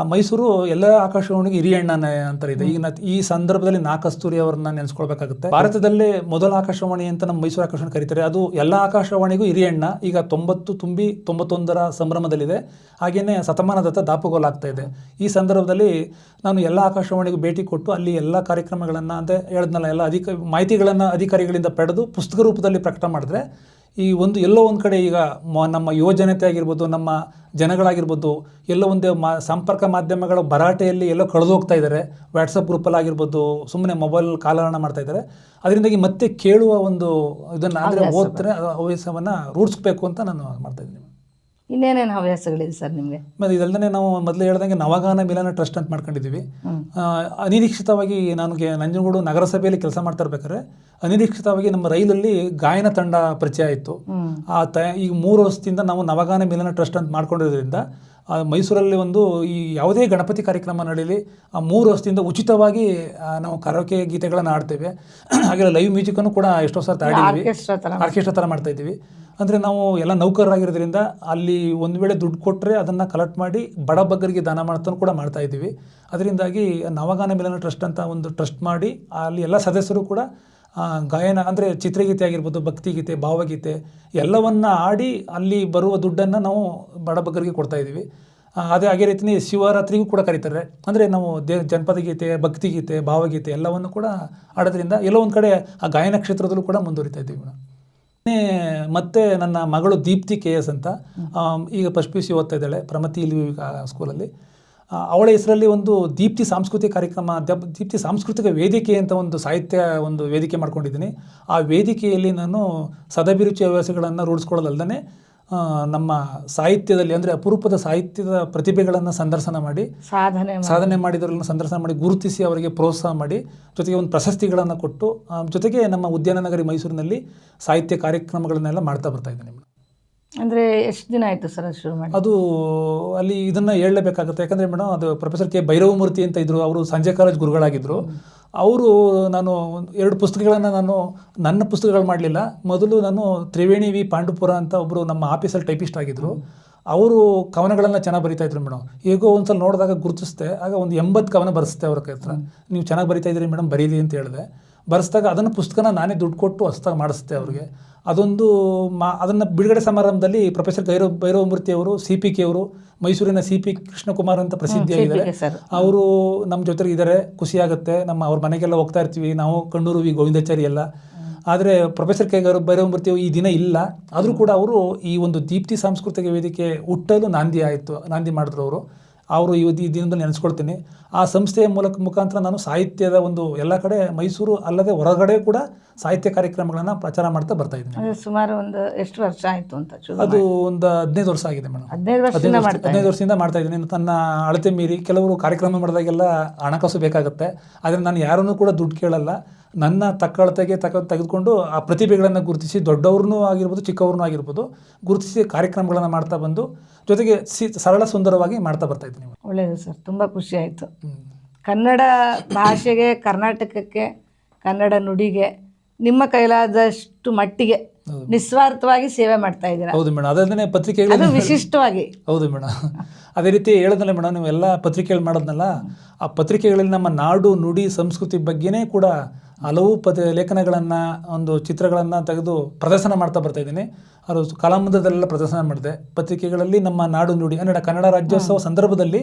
ಮೈಸೂರು ಎಲ್ಲ ಆಕಾಶವಾಣಿಗೆ ಹಿರಿಯಣ್ಣ ಅಂತಾರೆ ಇದೆ. ಈಗ ಈ ಸಂದರ್ಭದಲ್ಲಿ ನಾಕಸ್ತೂರಿ ಅವರನ್ನ ಅವ್ರನ್ನ ನೆನೆಸ್ಕೊಳ್ಬೇಕಾಗುತ್ತೆ. ಭಾರತದಲ್ಲೇ ಮೊದಲ ಆಕಾಶವಾಣಿ ಅಂತ ನಮ್ಮ ಮೈಸೂರು ಆಕಾಶವಾಣಿ ಕರೀತಾರೆ. ಅದು ಎಲ್ಲ ಆಕಾಶವಾಣಿಗೂ ಹಿರಿಯಣ್ಣ ಈಗ ತೊಂಬತ್ತು ತುಂಬಿ ತೊಂಬತ್ತೊಂದರ ಸಂಭ್ರಮದಲ್ಲಿದೆ. ಹಾಗೆಯೇ ಶತಮಾನದತ್ತ ದಾಪುಗೋಲಾಗ್ತಾ ಇದೆ. ಈ ಸಂದರ್ಭದಲ್ಲಿ ನಾನು ಎಲ್ಲ ಆಕಾಶವಾಣಿಗೂ ಭೇಟಿ ಕೊಟ್ಟು ಅಲ್ಲಿ ಎಲ್ಲ ಕಾರ್ಯಕ್ರಮಗಳನ್ನು ಅಂತ ಹೇಳಿದ್ನಲ್ಲ, ಎಲ್ಲ ಅಧಿಕ ಮಾಹಿತಿಗಳನ್ನು ಅಧಿಕಾರಿಗಳಿಂದ ಪಡೆದು ಪುಸ್ತಕ ರೂಪದಲ್ಲಿ ಪ್ರಕಟ ಮಾಡಿದ್ರೆ ಈ ಒಂದು ಎಲ್ಲೋ ಒಂದು ಕಡೆ ಈಗ ಮ- ನಮ್ಮ ಯುವಜನತೆ ಆಗಿರ್ಬೋದು ನಮ್ಮ ಜನಗಳಾಗಿರ್ಬೋದು ಎಲ್ಲೋ ಒಂದು ಮಾ ಸಂಪರ್ಕ ಮಾಧ್ಯಮಗಳ ಭರಾಟೆಯಲ್ಲಿ ಎಲ್ಲೋ ಕಳೆದು ಹೋಗ್ತಾ ಇದ್ದಾರೆ. ವ್ಯಾಟ್ಸಪ್ ಗ್ರೂಪಲ್ಲಿ ಆಗಿರ್ಬೋದು ಸುಮ್ಮನೆ ಮೊಬೈಲ್ ಕಾಲಹರಣ ಮಾಡ್ತಾ ಇದ್ದಾರೆ. ಅದರಿಂದಾಗಿ ಮತ್ತೆ ಕೇಳುವ ಒಂದು ಇದನ್ನು ಅಂದರೆ ಓದ್ತಾರೆ ಹವ್ಯಾಸವನ್ನು ರೂಢಿಸ್ಬೇಕು ಅಂತ ನಾನು ಮಾಡ್ತಾ ಇದ್ದೀನಿ. ಇನ್ನೇನೇನು ಹವ್ಯಾಸಗಳಿದೆ ಸರ್ ನಿಮಗೆ? ಮತ್ತು ಇದಲ್ಲದೆ ನಾವು ಮೊದಲು ಹೇಳ್ದಂಗೆ ನವಗಾನ ಮಿಲನ ಟ್ರಸ್ಟ್ ಅಂತ ಮಾಡ್ಕೊಂಡಿದ್ದೀವಿ. ಅನಿರೀಕ್ಷಿತವಾಗಿ ನನಗೆ ನಂಜನಗೂಡು ನಗರಸಭೆಯಲ್ಲಿ ಕೆಲಸ ಮಾಡ್ತಾ ಇರ್ಬೇಕಾದ್ರೆ ಅನಿರೀಕ್ಷಿತವಾಗಿ ನಮ್ಮ ರೈಲಲ್ಲಿ ಗಾಯನ ತಂಡ ಪರಿಚಯ ಆಯಿತು ಆ ತ ಈಗ ಮೂರು ವರ್ಷದಿಂದ ನಾವು ನವಗಾನ ಮಿಲನ ಟ್ರಸ್ಟ್ ಅಂತ ಮಾಡ್ಕೊಂಡಿರೋದ್ರಿಂದ ಮೈಸೂರಲ್ಲಿ ಒಂದು ಈ ಯಾವುದೇ ಗಣಪತಿ ಕಾರ್ಯಕ್ರಮ ನಡೀಲಿ ಆ ಮೂರು ವರ್ಷದಿಂದ ಉಚಿತವಾಗಿ ನಾವು ಕರೋಕೆ ಗೀತೆಗಳನ್ನು ಆಡ್ತೇವೆ ಹಾಗೆ ಲೈವ್ ಮ್ಯೂಸಿಕನ್ನು ಕೂಡ ಎಷ್ಟೋ ಸರ್ತಿ ಆಡಿದ್ದೀವಿ ಆರ್ಕೆಸ್ಟ್ರಾ ಥರ ಮಾಡ್ತಾ ಇದ್ದೀವಿ. ಅಂದರೆ ನಾವು ಎಲ್ಲ ನೌಕರರಾಗಿರೋದ್ರಿಂದ ಅಲ್ಲಿ ಒಂದು ವೇಳೆ ದುಡ್ಡು ಕೊಟ್ಟರೆ ಅದನ್ನು ಕಲೆಕ್ಟ್ ಮಾಡಿ ಬಡ ಬಗ್ಗರಿಗೆ ದಾನ ಮಾಡ್ತಾನು ಕೂಡ ಮಾಡ್ತಾ ಇದ್ದೀವಿ. ಅದರಿಂದಾಗಿ ನವಗಾನ ಮಿಲನ ಟ್ರಸ್ಟ್ ಅಂತ ಒಂದು ಟ್ರಸ್ಟ್ ಮಾಡಿ ಅಲ್ಲಿ ಎಲ್ಲ ಸದಸ್ಯರು ಕೂಡ ಗಾಯನ ಅಂದರೆ ಚಿತ್ರಗೀತೆ ಆಗಿರ್ಬೋದು, ಭಕ್ತಿಗೀತೆ, ಭಾವಗೀತೆ ಎಲ್ಲವನ್ನ ಆಡಿ ಅಲ್ಲಿ ಬರುವ ದುಡ್ಡನ್ನು ನಾವು ಬಡ ಕೊಡ್ತಾ ಇದ್ದೀವಿ. ಅದೇ ಹಾಗೆ ರೀತಿ ಶಿವರಾತ್ರಿಗೂ ಕೂಡ ಕರೀತಾರೆ. ಅಂದರೆ ನಾವು ದೇ ಜನಪದ ಗೀತೆ ಭಕ್ತಿಗೀತೆ, ಭಾವಗೀತೆ ಎಲ್ಲವನ್ನು ಕೂಡ ಆಡೋದ್ರಿಂದ ಎಲ್ಲೋ ಒಂದು ಕಡೆ ಆ ಗಾಯನ ಕ್ಷೇತ್ರದಲ್ಲೂ ಕೂಡ ಮುಂದುವರಿತಾ ಇದ್ದೀವಿ ಮೇಡಮ್ ಮತ್ತೆ ನನ್ನ ಮಗಳು ದೀಪ್ತಿ ಕೆ ಎಸ್ ಅಂತ. ಈಗ ಫಸ್ಟ್ ಪಿ ಸಿ ಓದ್ತಾ ಇದ್ದಾಳೆ, ಪ್ರಮತಿ ಇಲ್ಲಿ ಸ್ಕೂಲಲ್ಲಿ ಅವಳ ಹೆಸರಲ್ಲಿ ಒಂದು ದೀಪ್ತಿ ಸಾಂಸ್ಕೃತಿಕ ಕಾರ್ಯಕ್ರಮ ದೀಪ್ತಿ ಸಾಂಸ್ಕೃತಿಕ ವೇದಿಕೆ ಅಂತ ಒಂದು ಸಾಹಿತ್ಯ ಒಂದು ವೇದಿಕೆ ಮಾಡ್ಕೊಂಡಿದ್ದೀನಿ. ಆ ವೇದಿಕೆಯಲ್ಲಿ ನಾನು ಸದಭಿರುಚಿ ಹವ್ಯಾಸಗಳನ್ನು ರೂಢಿಸ್ಕೊಳ್ಳೋದಲ್ದೇ ನಮ್ಮ ಸಾಹಿತ್ಯದಲ್ಲಿ ಅಂದರೆ ಅಪರೂಪದ ಸಾಹಿತ್ಯದ ಪ್ರತಿಭೆಗಳನ್ನು ಸಂದರ್ಶನ ಮಾಡಿ ಸಾಧನೆ ಸಾಧನೆ ಮಾಡಿದವರನ್ನು ಸಂದರ್ಶನ ಮಾಡಿ ಗುರುತಿಸಿ ಅವರಿಗೆ ಪ್ರೋತ್ಸಾಹ ಮಾಡಿ ಜೊತೆಗೆ ಒಂದು ಪ್ರಶಸ್ತಿಗಳನ್ನು ಕೊಟ್ಟು ಜೊತೆಗೆ ನಮ್ಮ ಉದ್ಯಾನನಗರಿ ಮೈಸೂರಿನಲ್ಲಿ ಸಾಹಿತ್ಯ ಕಾರ್ಯಕ್ರಮಗಳನ್ನೆಲ್ಲ ಮಾಡ್ತಾ ಬರ್ತಾ ಇದ್ದೀನಿ. ಅಂದರೆ ಎಷ್ಟು ದಿನ ಆಯಿತು ಸರ್ ಶುರು ಮಾಡಿ? ಅದು ಅಲ್ಲಿ ಇದನ್ನು ಹೇಳಲೇಬೇಕಾಗುತ್ತೆ. ಯಾಕಂದರೆ ಮೇಡಮ್ ಅದು ಪ್ರೊಫೆಸರ್ ಕೆ ಭೈರವಮೂರ್ತಿ ಅಂತ ಇದ್ದರು ಅವರು ಸಂಜೆ ಕಾಲೇಜ್ ಗುರುಗಳಾಗಿದ್ದರು ಅವರು ನಾನು ಒಂದು ಎರಡು ಪುಸ್ತಕಗಳನ್ನು ನಾನು ನನ್ನ ಪುಸ್ತಕಗಳು ಮಾಡಲಿಲ್ಲ. ಮೊದಲು ನಾನು ತ್ರಿವೇಣಿ ವಿ ಪಾಂಡುಪುರ ಅಂತ ಒಬ್ಬರು ನಮ್ಮ ಆಫೀಸಲ್ಲಿ ಟೈಪಿಸ್ಟ್ ಆಗಿದ್ದರು ಅವರು ಕವನಗಳನ್ನು ಚೆನ್ನಾಗಿ ಬರಿತಾ ಇದ್ರು ಮೇಡಮ್ ಹೇಗೋ ಒಂದ್ಸಲ ನೋಡಿದಾಗ ಗುರುತಿಸ್ತೆ ಆಗ ಒಂದು ಎಂಬತ್ತು ಕವನ ಬರೆಸ್ತೆ ಅವ್ರ ಹತ್ರ. ನೀವು ಚೆನ್ನಾಗಿ ಬರಿತಾ ಇದ್ದೀರಿ ಮೇಡಮ್ ಬರೀರಿ ಅಂತ ಹೇಳಿದೆ. ಬರೆಸಿದಾಗ ಅದನ್ನು ಪುಸ್ತಕನ ನಾನೇ ದುಡ್ಡು ಕೊಟ್ಟು ಹೊಸ್ದಾಗಿ ಮಾಡಿಸ್ತೆ ಅವ್ರಿಗೆ. ಅದೊಂದು ಮಾ ಅದನ್ನು ಬಿಡುಗಡೆ ಸಮಾರಂಭದಲ್ಲಿ ಪ್ರೊಫೆಸರ್ ಗೈರವ್ ಭೈರವಮೂರ್ತಿ ಅವರು ಸಿ ಪಿ ಕೆ ಅವರು ಮೈಸೂರಿನ ಸಿ ಪಿ ಕೃಷ್ಣಕುಮಾರ್ ಅಂತ ಪ್ರಸಿದ್ಧಿಯಾಗಿದ್ದಾರೆ. ಅವರು ನಮ್ಮ ಜೊತೆಗೆ ಇದ್ದಾರೆ ಖುಷಿಯಾಗುತ್ತೆ. ನಮ್ಮ ಅವ್ರ ಮನೆಗೆಲ್ಲ ಹೋಗ್ತಾ ಇರ್ತೀವಿ. ನಾವು ಕಣ್ಣೂರು ವಿ ಗೋವಿಂದಾಚಾರಿ ಎಲ್ಲ ಆದರೆ ಪ್ರೊಫೆಸರ್ ಕೆ ಗೌರವ್ ಭೈರವಮೂರ್ತಿ ಈ ದಿನ ಇಲ್ಲ. ಆದರೂ ಕೂಡ ಅವರು ಈ ಒಂದು ದೀಪ್ತಿ ಸಾಂಸ್ಕೃತಿಕ ವೇದಿಕೆ ಹುಟ್ಟಲು ನಾಂದಿ ಆಯಿತು ನಾಂದಿ ಮಾಡಿದ್ರು ಅವರು. ಅವರು ಇವತ್ತು ಈ ದಿನದಲ್ಲಿ ನೆನೆಸ್ಕೊಳ್ತೀನಿ. ಆ ಸಂಸ್ಥೆಯ ಮೂಲಕ ಮುಖಾಂತರ ನಾನು ಸಾಹಿತ್ಯದ ಒಂದು ಎಲ್ಲ ಕಡೆ ಮೈಸೂರು ಅಲ್ಲದೆ ಹೊರಗಡೆ ಕೂಡ ಸಾಹಿತ್ಯ ಕಾರ್ಯಕ್ರಮಗಳನ್ನು ಪ್ರಚಾರ ಮಾಡ್ತಾ ಬರ್ತಾ ಇದ್ದೀನಿ. ಸುಮಾರು ಒಂದು ಎಷ್ಟು ವರ್ಷ ಆಯಿತು ಅಂತ ಅದು ಒಂದು ಹದಿನೈದು ವರ್ಷ ಆಗಿದೆ ಮೇಡಮ್. ಹದಿನೈದು ವರ್ಷದಿಂದ ಮಾಡ್ತಾ ಇದ್ದೀನಿ. ತನ್ನ ಅಳತೆ ಮೀರಿ ಕೆಲವರು ಕಾರ್ಯಕ್ರಮ ಮಾಡಿದಾಗೆಲ್ಲ ಹಣಕಾಸು ಬೇಕಾಗುತ್ತೆ. ಆದರೆ ನಾನು ಯಾರನ್ನೂ ಕೂಡ ದುಡ್ಡು ಕೇಳಲ್ಲ. ನನ್ನ ತಕ್ಕಳತೆಗೆ ತಕ್ಕ ತೆಗೆದುಕೊಂಡು ಆ ಪ್ರತಿಭೆಗಳನ್ನು ಗುರುತಿಸಿ ದೊಡ್ಡವ್ರನ್ನೂ ಆಗಿರ್ಬೋದು ಚಿಕ್ಕವ್ರನ್ನೂ ಆಗಿರ್ಬೋದು ಗುರುತಿಸಿ ಕಾರ್ಯಕ್ರಮಗಳನ್ನು ಮಾಡ್ತಾ ಬಂದು ಜೊತೆಗೆ ಸಿ ಸರಳ ಸುಂದರವಾಗಿ ಮಾಡ್ತಾ ಬರ್ತಾ ಇದ್ದೀನಿ ಒಳ್ಳೆಯದು ಸರ್ ತುಂಬ ಖುಷಿ ಆಯಿತು. ಕನ್ನಡ ಭಾಷೆಗೆ ಕರ್ನಾಟಕಕ್ಕೆ ಕನ್ನಡ ನುಡಿಗೆ ನಿಮ್ಮ ಕೈಲಾದಷ್ಟು ಮಟ್ಟಿಗೆ ನಿಸ್ವಾರ್ಥವಾಗಿ ಸೇವೆ ಮಾಡ್ತಾ ಇದ್ದೀರಾ. ಹೌದು ಮೇಡಮ್ ಅದಲ್ಲದೆ ಅದು ಪತ್ರಿಕೆಗಳು ವಿಶಿಷ್ಟವಾಗಿ. ಹೌದು ಮೇಡಮ್ ಅದೇ ರೀತಿ ಹೇಳಿದ್ನಲ್ಲ ಮೇಡಮ್ ನೀವೆಲ್ಲ ಪತ್ರಿಕೆಗಳು ಮಾಡೋದ್ನಲ್ಲ ಆ ಪತ್ರಿಕೆಗಳಲ್ಲಿ ನಮ್ಮ ನಾಡು ನುಡಿ ಸಂಸ್ಕೃತಿ ಬಗ್ಗೆನೇ ಕೂಡ ಹಲವು ಪದ ಲೇಖನಗಳನ್ನು ಒಂದು ಚಿತ್ರಗಳನ್ನು ತೆಗೆದು ಪ್ರದರ್ಶನ ಮಾಡ್ತಾ ಬರ್ತಾ ಇದ್ದೀನಿ. ಅವರು ಕಲಾಮಂದಿರದಲ್ಲೆಲ್ಲ ಪ್ರದರ್ಶನ ಮಾಡಿದೆ. ಪತ್ರಿಕೆಗಳಲ್ಲಿ ನಮ್ಮ ನಾಡು ನುಡಿ ಕನ್ನಡ ಕನ್ನಡ ರಾಜ್ಯೋತ್ಸವ ಸಂದರ್ಭದಲ್ಲಿ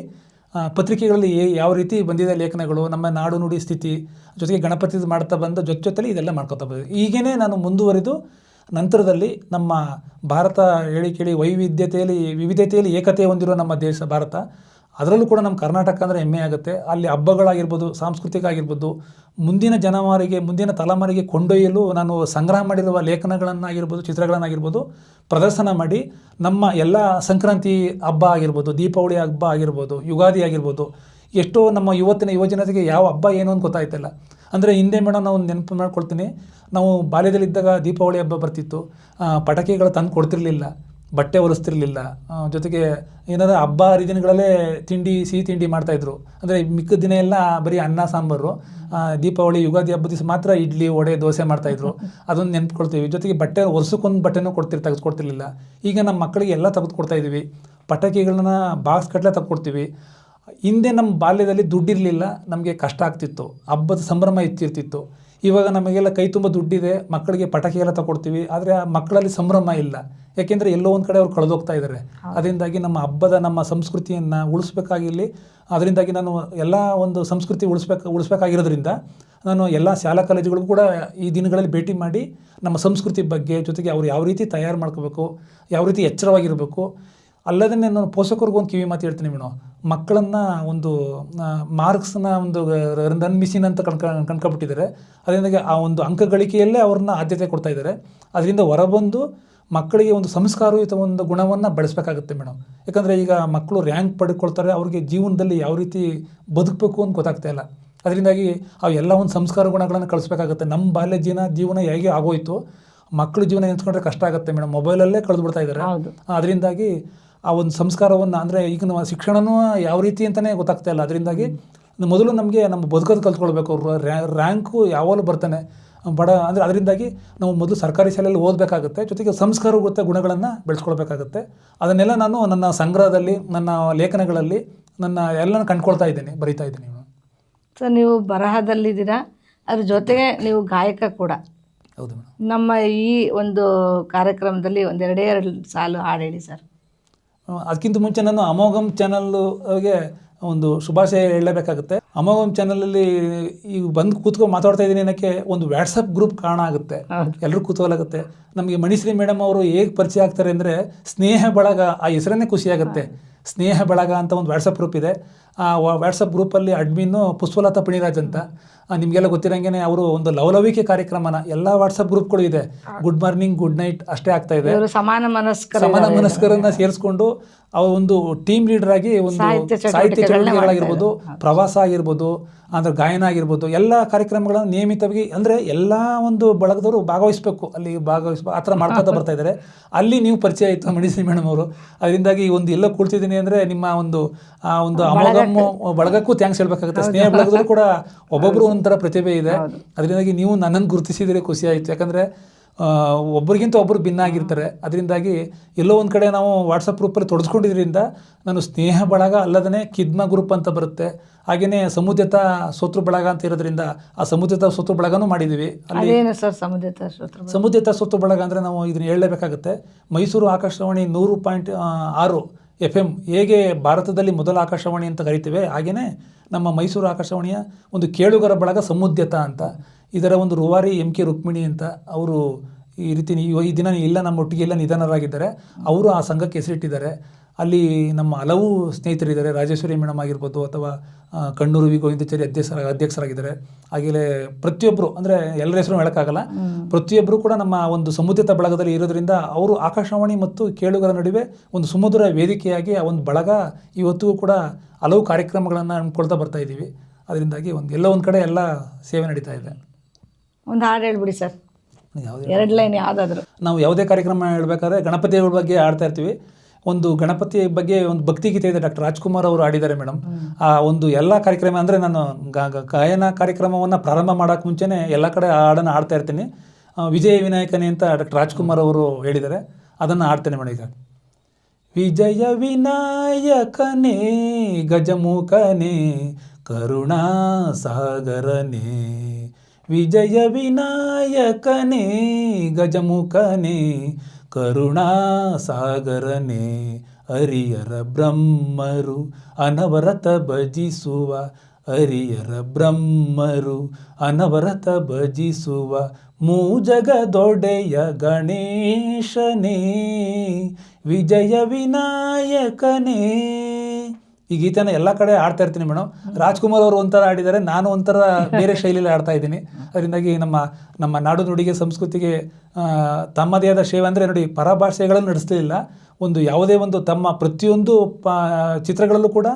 ಪತ್ರಿಕೆಗಳಲ್ಲಿ ಯಾವ ರೀತಿ ಬಂದಿದೆ ಲೇಖನಗಳು ನಮ್ಮ ನಾಡು ನುಡಿ ಸ್ಥಿತಿ ಜೊತೆಗೆ ಗಣಪತಿ ಮಾಡ್ತಾ ಬಂದ ಜೊತೆ ಜೊತೆಲಿ ಇದೆಲ್ಲ ಮಾಡ್ಕೊತಾ ಬಂದಿದೆ. ಈಗೇ ನಾನು ಮುಂದುವರಿದು ನಂತರದಲ್ಲಿ ನಮ್ಮ ಭಾರತ ಹೇಳಿ ಕೇಳಿ ವೈವಿಧ್ಯತೆಯಲ್ಲಿ ವಿವಿಧತೆಯಲ್ಲಿ ಏಕತೆ ಹೊಂದಿರುವ ನಮ್ಮ ದೇಶ ಭಾರತ. ಅದರಲ್ಲೂ ಕೂಡ ನಮ್ಮ ಕರ್ನಾಟಕ ಅಂದರೆ ಹೆಮ್ಮೆ ಆಗುತ್ತೆ. ಅಲ್ಲಿ ಹಬ್ಬಗಳಾಗಿರ್ಬೋದು, ಸಾಂಸ್ಕೃತಿಕ ಆಗಿರ್ಬೋದು, ಮುಂದಿನ ಜನವಾರಿಗೆ, ಮುಂದಿನ ತಲೆಮಾರಿಗೆ ಕೊಂಡೊಯ್ಯಲು ನಾನು ಸಂಗ್ರಹ ಮಾಡಿರುವ ಲೇಖನಗಳನ್ನಾಗಿರ್ಬೋದು, ಚಿತ್ರಗಳನ್ನಾಗಿರ್ಬೋದು ಪ್ರದರ್ಶನ ಮಾಡಿ ನಮ್ಮ ಎಲ್ಲ ಸಂಕ್ರಾಂತಿ ಹಬ್ಬ ಆಗಿರ್ಬೋದು, ದೀಪಾವಳಿ ಹಬ್ಬ ಆಗಿರ್ಬೋದು, ಯುಗಾದಿ ಆಗಿರ್ಬೋದು, ಎಷ್ಟೋ ನಮ್ಮ ಯುವತಿನ, ಯುವಜನತೆಗೆ ಯಾವ ಹಬ್ಬ ಏನು ಅಂತ ಗೊತ್ತಾಯ್ತಲ್ಲ. ಅಂದರೆ ಹಿಂದೆ ಮೇಡಮ್ ನಾವು ನೆನಪು ಮಾಡ್ಕೊಳ್ತೀನಿ, ನಾವು ಬಾಲ್ಯದಲ್ಲಿದ್ದಾಗ ದೀಪಾವಳಿ ಹಬ್ಬ ಬರ್ತಿತ್ತು. ಪಟಾಕಿಗಳು ತಂದು ಕೊಡ್ತಿರ್ಲಿಲ್ಲ. ಬಟ್ಟೆ ಹೊಲಿಸ್ತಿರ್ಲಿಲ್ಲ ಜೊತೆಗೆ ಏನಾದ್ರು ಹಬ್ಬ ಹರಿದಿನಗಳಲ್ಲೇ ತಿಂಡಿ, ಸಿಹಿ ತಿಂಡಿ ಮಾಡ್ತಾಯಿದ್ರು ಅಂದರೆ ಮಿಕ್ಕ ದಿನ ಎಲ್ಲ ಬರೀ ಅನ್ನ, ಸಾಂಬಾರು. ದೀಪಾವಳಿ, ಯುಗಾದಿ ಹಬ್ಬದ ದಿವಸ ಮಾತ್ರ ಇಡ್ಲಿ, ವಡೆ, ದೋಸೆ ಮಾಡ್ತಾಯಿದ್ರು ಅದೊಂದು ನೆನ್ಪಿಕೊಳ್ತೀವಿ ಜೊತೆಗೆ ಬಟ್ಟೆ ವರ್ಷಕ್ಕೊಂದು ಬಟ್ಟೆನೂ ಕೊಡ್ತಿರ್, ತೆಗೆದುಕೊಡ್ತಿರ್ಲಿಲ್ಲ. ಈಗ ನಮ್ಮ ಮಕ್ಕಳಿಗೆ ಎಲ್ಲ ತೆಗೆದುಕೊಡ್ತಾ ಇದ್ದೀವಿ ಪಟಾಕಿಗಳನ್ನ ಬಾಕ್ಸ್ ಕಟ್ಟಲೆ ತಗೊಡ್ತೀವಿ ಹಿಂದೆ ನಮ್ಮ ಬಾಲ್ಯದಲ್ಲಿ ದುಡ್ಡಿರಲಿಲ್ಲ. ನಮಗೆ ಕಷ್ಟ ಆಗ್ತಿತ್ತು. ಹಬ್ಬದ ಸಂಭ್ರಮ ಇತ್ತಿರ್ತಿತ್ತು. ಇವಾಗ ನಮಗೆಲ್ಲ ಕೈ ತುಂಬ ದುಡ್ಡಿದೆ ಮಕ್ಕಳಿಗೆ ಪಟಾಕಿ ಎಲ್ಲ ತಗೊಡ್ತೀವಿ ಆದರೆ ಆ ಮಕ್ಕಳಲ್ಲಿ ಸಂಭ್ರಮ ಇಲ್ಲ. ಯಾಕೆಂದರೆ ಎಲ್ಲೋ ಒಂದು ಕಡೆ ಅವ್ರು ಕಳೆದೋಗ್ತಾ ಇದ್ದಾರೆ ಅದರಿಂದಾಗಿ ನಮ್ಮ ಹಬ್ಬದ ನಮ್ಮ ಸಂಸ್ಕೃತಿಯನ್ನು ಉಳಿಸ್ಬೇಕಾಗಿರಲಿ ಅದರಿಂದಾಗಿ ನಾನು ಎಲ್ಲ ಒಂದು ಸಂಸ್ಕೃತಿ ಉಳಿಸ್ಬೇಕು ಉಳಿಸ್ಬೇಕಾಗಿರೋದ್ರಿಂದ ನಾನು ಎಲ್ಲ ಶಾಲಾ ಕಾಲೇಜುಗಳಿಗೂ ಕೂಡ ಈ ದಿನಗಳಲ್ಲಿ ಭೇಟಿ ಮಾಡಿ ನಮ್ಮ ಸಂಸ್ಕೃತಿ ಬಗ್ಗೆ ಜೊತೆಗೆ ಅವ್ರು ಯಾವ ರೀತಿ ತಯಾರು ಮಾಡ್ಕೋಬೇಕು ಯಾವ ರೀತಿ ಎಚ್ಚರವಾಗಿರಬೇಕು ಅಲ್ಲದೆ ನಾನು ಪೋಷಕರಿಗೂ ಒಂದು ಕಿವಿ ಮಾತು ಹೇಳ್ತೀನಿ ಮೇಡಮ್ ಮಕ್ಕಳನ್ನು ಒಂದು ಮಾರ್ಕ್ಸ್ನ ಒಂದು ರನ್ ಮಿಷಿನ್ ಅಂತ ಕಣ್ಕ ಕಣ್ಕೊಬಿಟ್ಟಿದ್ದಾರೆ. ಅದರಿಂದಾಗಿ ಆ ಒಂದು ಅಂಕ ಗಳಿಕೆಯಲ್ಲೇ ಅವ್ರನ್ನ ಆದ್ಯತೆ ಕೊಡ್ತಾ ಇದ್ದಾರೆ. ಅದರಿಂದ ಹೊರಬಂದು ಮಕ್ಕಳಿಗೆ ಒಂದು ಸಂಸ್ಕಾರಯುತ ಒಂದು ಗುಣವನ್ನು ಬೆಳೆಸಬೇಕಾಗುತ್ತೆ ಮೇಡಮ್ ಯಾಕಂದರೆ ಈಗ ಮಕ್ಕಳು ರ್ಯಾಂಕ್ ಪಡ್ಕೊಳ್ತಾರೆ ಅವ್ರಿಗೆ ಜೀವನದಲ್ಲಿ ಯಾವ ರೀತಿ ಬದುಕಬೇಕು ಅಂತ ಗೊತ್ತಾಗ್ತಾ ಇಲ್ಲ. ಅದರಿಂದಾಗಿ ಆ ಎಲ್ಲ ಒಂದು ಸಂಸ್ಕಾರ ಗುಣಗಳನ್ನು ಕಳಿಸ್ಬೇಕಾಗುತ್ತೆ. ನಮ್ಮ ಬಾಲ್ಯ ಜೀವನ ಜೀವನ ಹೇಗೆ ಆಗೋಯ್ತು ಮಕ್ಕಳು ಜೀವನ ನೆನೆಸ್ಕೊಂಡ್ರೆ ಕಷ್ಟ ಆಗುತ್ತೆ ಮೇಡಮ್ ಮೊಬೈಲಲ್ಲೇ ಕಳೆದು ಬಿಡ್ತಾ ಇದ್ದಾರೆ ಅದರಿಂದಾಗಿ ಆ ಒಂದು ಸಂಸ್ಕಾರವನ್ನು ಅಂದರೆ ಈಗ ನಮ್ಮ ಶಿಕ್ಷಣನೂ ಯಾವ ರೀತಿ ಅಂತಲೇ ಗೊತ್ತಾಗ್ತಾ ಇಲ್ಲ. ಅದರಿಂದಾಗಿ ಮೊದಲು ನಮಗೆ ನಮ್ಮ ಬದುಕೋದು ಕಲ್ತ್ಕೊಳ್ಬೇಕು. ರ್ಯಾಂಕು ಯಾವಾಗಲೂ ಬರ್ತಾನೆ. ಬಡ ಅಂದರೆ ಅದರಿಂದಾಗಿ ನಾವು ಮೊದಲು ಸರ್ಕಾರಿ ಶಾಲೆಯಲ್ಲಿ ಓದಬೇಕಾಗುತ್ತೆ. ಜೊತೆಗೆ ಸಂಸ್ಕಾರಯುತ ಗುಣಗಳನ್ನು ಬೆಳೆಸ್ಕೊಳ್ಬೇಕಾಗುತ್ತೆ. ಅದನ್ನೆಲ್ಲ ನಾನು ನನ್ನ ಸಂಗ್ರಹದಲ್ಲಿ ನನ್ನ ಲೇಖನಗಳಲ್ಲಿ ನನ್ನ ಎಲ್ಲ ಕಂಡ್ಕೊಳ್ತಾ ಇದ್ದೀನಿ ಬರಿತಾ ಇದ್ದೀನಿ. ಸರ್ ನೀವು ಬರಹದಲ್ಲಿದ್ದೀರಾ. ಅದ್ರ ಜೊತೆಗೆ ನೀವು ಗಾಯಕ ಕೂಡ. ಹೌದು ಮೇಡಮ್. ನಮ್ಮ ಈ ಒಂದು ಕಾರ್ಯಕ್ರಮದಲ್ಲಿ ಒಂದೆರಡೇ ಎರಡು ಸಾಲು ಹಾಡು ಹೇಳಿ ಸರ್. ಅದಕ್ಕಿಂತ ಮುಂಚೆ ನಾನು ಅಮೋಘಂ ಚಾನಲ್ಗೆ ಒಂದು ಶುಭಾಶಯ ಹೇಳಲೇಬೇಕಾಗುತ್ತೆ. ಅಮೋಘಂ ಚಾನಲಲ್ಲಿ ಈಗ ಬಂದು ಕೂತ್ಕೊಂಡು ಮಾತಾಡ್ತಾ ಇದ್ದೀನಿ ಅನ್ನೋಕ್ಕೆ ಒಂದು ವ್ಯಾಟ್ಸಪ್ ಗ್ರೂಪ್ ಕಾರಣ ಆಗುತ್ತೆ. ಎಲ್ಲರೂ ಕುತೂಹಲಾಗುತ್ತೆ ನಮಗೆ ಮಣಿಶ್ರೀ ಮೇಡಮ್ ಅವರು ಹೇಗೆ ಪರಿಚಯ ಆಗ್ತಾರೆ ಅಂದರೆ ಸ್ನೇಹ ಬಳಗ ಆ ಹೆಸರನ್ನೇ ಖುಷಿಯಾಗುತ್ತೆ. ಸ್ನೇಹ ಬಳಗ ಅಂತ ಒಂದು ವಾಟ್ಸಪ್ ಗ್ರೂಪ್ ಇದೆ. ವಾಟ್ಸಪ್ ಗ್ರೂಪಲ್ಲಿ ಅಡ್ಮಿನ್ನು ಪುಷ್ಪಲತಾ ಪಣಿರಾಜ್ ಅಂತ. ಆ, ನಿಮಗೆಲ್ಲ ಗೊತ್ತಿರಂಗೆ ಅವರು ಒಂದು ಲವಲವಿಕೆ ಕಾರ್ಯಕ್ರಮನ ಎಲ್ಲ ವಾಟ್ಸಪ್ ಗ್ರೂಪ್ಗಳು ಇದೆ. ಗುಡ್ ಮಾರ್ನಿಂಗ್ ಗುಡ್ ನೈಟ್ ಅಷ್ಟೇ ಆಗ್ತಾ ಇದೆ. ಸಮಾನ ಮನಸ್ಕರ ಸಮಾನ ಮನಸ್ಕರನ್ನ ಸೇರಿಸ್ಕೊಂಡು ಅವ್ರು ಒಂದು ಟೀಮ್ ಲೀಡರ್ ಆಗಿ ಒಂದು ಸಾಹಿತ್ಯ ಚಟುವಟಿಕೆಗಳಾಗಿರ್ಬೋದು ಪ್ರವಾಸ ಆಗಿರ್ಬೋದು ಅಂದ್ರೆ ಗಾಯನ ಆಗಿರ್ಬೋದು ಎಲ್ಲ ಕಾರ್ಯಕ್ರಮಗಳನ್ನು ನಿಯಮಿತವಾಗಿ ಅಂದ್ರೆ ಎಲ್ಲ ಒಂದು ಬಳಗದವರು ಭಾಗವಹಿಸಬೇಕು. ಅಲ್ಲಿ ಭಾಗವಹಿಸ್ಬೇಕು ಆ ಥರ ಮಾಡ್ಕೊತಾ ಬರ್ತಾ ಇದ್ದಾರೆ. ಅಲ್ಲಿ ನೀವು ಪರಿಚಯ ಆಯಿತು ಮಣಿಸಿ ಮೇಡಮ್ ಅವರು. ಅದರಿಂದಾಗಿ ಒಂದು ಎಲ್ಲ ಕೂಡ್ತಿದ್ದೀನಿ ಅಂದ್ರೆ ನಿಮ್ಮ ಒಂದು ಆ ಒಂದು ಅಮೋಘಮ್ ಬಳಗಕ್ಕೂ ಥ್ಯಾಂಕ್ಸ್ ಹೇಳ್ಬೇಕಾಗುತ್ತೆ. ಸ್ನೇಹ ಬಳಗದಲ್ಲೂ ಕೂಡ ಒಬ್ಬೊಬ್ರು ಒಂಥರ ಪ್ರತಿಭೆ ಇದೆ. ಅದರಿಂದಾಗಿ ನೀವು ನನ್ನನ್ನು ಗುರುತಿಸಿದರೆ ಖುಷಿ ಆಯಿತು. ಯಾಕಂದರೆ ಒಬ್ಬರಿಗಿಂತ ಒಬ್ರಿಗಿಂತ ಒಬ್ಬರು ಭಿನ್ನ ಆಗಿರ್ತಾರೆ. ಅದರಿಂದಾಗಿ ಎಲ್ಲೋ ಒಂದು ಕಡೆ ನಾವು ವಾಟ್ಸಪ್ ಗ್ರೂಪಲ್ಲಿ ತೊಡಸ್ಕೊಂಡಿದ್ರಿಂದ ನಾನು ಸ್ನೇಹ ಬಳಗ ಅಲ್ಲದೇ ಕಿದ್ಮ ಗ್ರೂಪ್ ಅಂತ ಬರುತ್ತೆ. ಹಾಗೆಯೇ ಸಮುದ್ರತ ಸೋತೃ ಬಳಗ ಅಂತ ಇರೋದ್ರಿಂದ ಆ ಸಮುದ್ರತ ಸೋತೃ ಬಳಗನೂ ಮಾಡಿದ್ದೀವಿ ಸಮುದ್ರತ ಸೋತೃ ಬಳಗ? ಅಂದರೆ ನಾವು ಇದನ್ನ ಹೇಳಲೇಬೇಕಾಗುತ್ತೆ. ಮೈಸೂರು ಆಕಾಶವಾಣಿ ನೂರು ಪಾಯಿಂಟ್ ಆರು ಎಫ್ ಎಂ ಹೇಗೆ ಭಾರತದಲ್ಲಿ ಮೊದಲ ಆಕಾಶವಾಣಿ ಅಂತ ಕರಿತೇವೆ ಹಾಗೆಯೇ ನಮ್ಮ ಮೈಸೂರು ಆಕಾಶವಾಣಿಯ ಒಂದು ಕೇಳುಗರ ಬಳಗ ಸಮುದ್ಯತ ಅಂತ, ಇದರ ಒಂದು ರೂವಾರಿ ಎಂ ಕೆ ರುಕ್ಮಿಣಿ ಅಂತ ಅವರು ಈ ರೀತಿ ಈ- ದಿನ ಇಲ್ಲ, ನಮ್ಮ ಒಟ್ಟಿಗೆ ಎಲ್ಲ ನಿಧನರಾಗಿದ್ದಾರೆ. ಅವರು ಆ ಸಂಘಕ್ಕೆ ಹೆಸರಿಟ್ಟಿದ್ದಾರೆ. ಅಲ್ಲಿ ನಮ್ಮ ಹಲವು ಸ್ನೇಹಿತರಿದ್ದಾರೆ. ರಾಜೇಶ್ವರಿ ಮೇಡಮ್ ಆಗಿರ್ಬೋದು ಅಥವಾ ಕಣ್ಣೂರು ವಿ ಗೋವಿಂದಾಚಾರಿ ಅಧ್ಯಕ್ಷರ ಅಧ್ಯಕ್ಷರಾಗಿದ್ದಾರೆ. ಹಾಗೆಯೇ ಪ್ರತಿಯೊಬ್ಬರು ಅಂದರೆ ಎಲ್ಲರ ಹೆಸರು ಹೇಳೋಕ್ಕಾಗಲ್ಲ. ಪ್ರತಿಯೊಬ್ಬರು ಕೂಡ ನಮ್ಮ ಒಂದು ಸಮುದ್ರಿತ ಬಳಗದಲ್ಲಿ ಇರೋದ್ರಿಂದ ಅವರು ಆಕಾಶವಾಣಿ ಮತ್ತು ಕೇಳುಗರ ನಡುವೆ ಒಂದು ಸಮುದ್ರ ವೇದಿಕೆಯಾಗಿ ಆ ಒಂದು ಬಳಗ ಇವತ್ತಿಗೂ ಕೂಡ ಹಲವು ಕಾರ್ಯಕ್ರಮಗಳನ್ನು ಹಮ್ಮಿಕೊಳ್ತಾ ಬರ್ತಾ ಇದ್ದೀವಿ. ಅದರಿಂದಾಗಿ ಒಂದು ಎಲ್ಲ ಒಂದು ಕಡೆ ಎಲ್ಲ ಸೇವೆ ನಡೀತಾ ಇದೆ. ಒಂದು ಹಾಡು ಹೇಳ್ಬಿಡಿ ಸರ್. ಎರಡು ಲೈನ್ ಯಾವುದಾದ್ರು. ನಾವು ಯಾವುದೇ ಕಾರ್ಯಕ್ರಮ ಹೇಳ್ಬೇಕಾದ್ರೆ ಗಣಪತಿಗಳ ಬಗ್ಗೆ ಆಡ್ತಾ ಇರ್ತೀವಿ. ಒಂದು ಗಣಪತಿ ಬಗ್ಗೆ ಒಂದು ಭಕ್ತಿಗೀತೆ ಇದೆ ಡಾಕ್ಟರ್ ರಾಜ್ಕುಮಾರ್ ಅವರು ಆಡಿದ್ದಾರೆ ಮೇಡಮ್. ಆ ಒಂದು ಎಲ್ಲ ಕಾರ್ಯಕ್ರಮ ಅಂದರೆ ನಾನು ಗಾಯನ ಕಾರ್ಯಕ್ರಮವನ್ನು ಪ್ರಾರಂಭ ಮಾಡೋಕೆ ಮುಂಚೆನೇ ಎಲ್ಲ ಕಡೆ ಹಾಡನ್ನು ಆಡ್ತಾ ಇರ್ತೀನಿ. ವಿಜಯ ವಿನಾಯಕನೇ ಅಂತ ಡಾಕ್ಟರ್ ರಾಜ್ಕುಮಾರ್ ಅವರು ಹೇಳಿದ್ದಾರೆ. ಅದನ್ನು ಆಡ್ತೇನೆ ಮೇಡಮ್ ಈಗ. ವಿಜಯ ವಿನಾಯಕನೇ, ಗಜಮುಖನೇ ಕರುಣಾ ಸಾಗರನೇ ವಿಜಯ ವಿನಾಯಕನೇ, ಗಜಮುಖನೇ ಕರುಣಾ ಅರಿಯರ ಬ್ರಹ್ಮರು ಅನವರತ ಭಜಿಸುವ ಅರಿಯರ ಬ್ರಹ್ಮರು ಅನವರತ ಭಜಿಸುವ ಮೂಜಗದೊಡೆಯ ಗಣೇಶನೇ ವಿಜಯ ವಿನಾಯಕನೇ. ಈ ಗೀತೆನ ಎಲ್ಲ ಕಡೆ ಆಡ್ತಾ ಇರ್ತೀನಿ ಮೇಡಮ್ ರಾಜ್ಕುಮಾರ್ ಅವರು ಒಂಥರ ಆಡಿದ್ದಾರೆ, ನಾನು ಒಂಥರ ಬೇರೆ ಶೈಲಿಯಲ್ಲಿ ಆಡ್ತಾ ಇದ್ದೀನಿ. ಅದರಿಂದಾಗಿ ನಮ್ಮ ನಮ್ಮ ನಾಡು ನುಡಿಗೆ ಸಂಸ್ಕೃತಿಗೆ ತಮ್ಮದೇ ಆದ ಸೇವೆ ಅಂದರೆ ನೋಡಿ ಪರಭಾಷೆಗಳನ್ನು ನಡೆಸಲಿಲ್ಲ. ಒಂದು ಯಾವುದೇ ಒಂದು ತಮ್ಮ ಪ್ರತಿಯೊಂದು ಪ, ಚಿತ್ರಗಳಲ್ಲೂ ಕೂಡ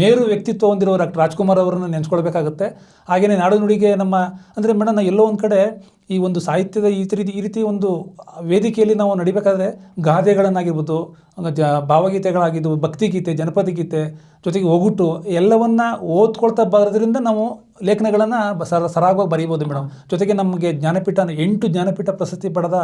ಮೇರು ವ್ಯಕ್ತಿತ್ವ ಹೊಂದಿರುವ ರಾಜ್ಕುಮಾರ್ ಅವರನ್ನು ನೆನೆಸ್ಕೊಳ್ಬೇಕಾಗುತ್ತೆ. ಹಾಗೆಯೇ ನಾಡು ನುಡಿಗೆ ನಮ್ಮ, ಅಂದರೆ ಮೇಡಮ್ ಎಲ್ಲೋ ಒಂದು ಕಡೆ ಈ ಒಂದು ಸಾಹಿತ್ಯದ ಈ ರೀತಿ ಈ ರೀತಿ ಒಂದು ವೇದಿಕೆಯಲ್ಲಿ ನಾವು ನಡಿಬೇಕಾದ್ರೆ ಗಾದೆಗಳನ್ನಾಗಿರ್ಬೋದು ಜ ಭಾವಗೀತೆಗಳಾಗಿದ್ದು ಭಕ್ತಿಗೀತೆ ಜನಪದ ಗೀತೆ ಜೊತೆಗೆ ಒಗುಟು ಎಲ್ಲವನ್ನ ಓದ್ಕೊಳ್ತಾ ಬರೋದ್ರಿಂದ ನಾವು ಲೇಖನಗಳನ್ನು ಸರ ಸರಾಗವಾಗಿ ಬರೀಬೋದು ಮೇಡಮ್ ಜೊತೆಗೆ ನಮಗೆ ಜ್ಞಾನಪೀಠ ಎಂಟು ಜ್ಞಾನಪೀಠ ಪ್ರಶಸ್ತಿ ಪಡೆದ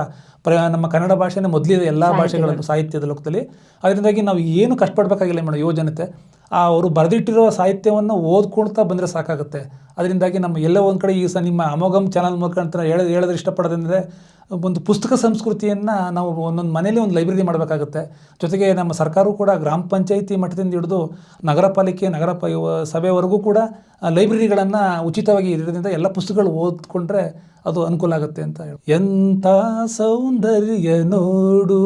ಪ್ರ ನಮ್ಮ ಕನ್ನಡ ಭಾಷೆನೇ ಮೊದಲಿದೆ ಎಲ್ಲ ಭಾಷೆಗಳನ್ನು ಸಾಹಿತ್ಯದ ಲೋಕದಲ್ಲಿ. ಅದರಿಂದಾಗಿ ನಾವು ಏನು ಕಷ್ಟಪಡಬೇಕಾಗಿಲ್ಲ ಮೇಡಮ್ ಯುವ ಜನತೆ ಆ ಅವರು ಬರೆದಿಟ್ಟಿರೋ ಸಾಹಿತ್ಯವನ್ನು ಓದ್ಕೊಳ್ತಾ ಬಂದರೆ ಸಾಕಾಗುತ್ತೆ. ಅದರಿಂದಾಗಿ ನಮ್ಮ ಎಲ್ಲೋ ಒಂದು ಕಡೆ ಈ ಸಹ ನಿಮ್ಮ ಅಮೋಘಮ್ ಚಾನಲ್ ಮುಖಾಂತರ ಹೇಳ, ಹೇಳೋದ್ರೆ ಇಷ್ಟಪಡೋದಂದರೆ ಒಂದು ಪುಸ್ತಕ ಸಂಸ್ಕೃತಿಯನ್ನು ನಾವು ಒಂದೊಂದು ಮನೇಲಿ ಒಂದು ಲೈಬ್ರರಿ ಮಾಡಬೇಕಾಗುತ್ತೆ. ಜೊತೆಗೆ ನಮ್ಮ ಸರ್ಕಾರವು ಕೂಡ ಗ್ರಾಮ ಪಂಚಾಯಿತಿ ಮಟ್ಟದಿಂದ ಹಿಡಿದು ನಗರ ಪಾಲಿಕೆ, ನಗರ ಪ ಸಭೆವರೆಗೂ ಕೂಡ ಲೈಬ್ರರಿಗಳನ್ನು ಉಚಿತವಾಗಿ ಇರೋದ್ರಿಂದ ಎಲ್ಲ ಪುಸ್ತಕಗಳು ಓದ್ಕೊಂಡ್ರೆ ಅದು ಅನುಕೂಲ ಆಗುತ್ತೆ ಅಂತ ಹೇಳಿ. ಎಂಥ ಸೌಂದರ್ಯ ನೋಡು.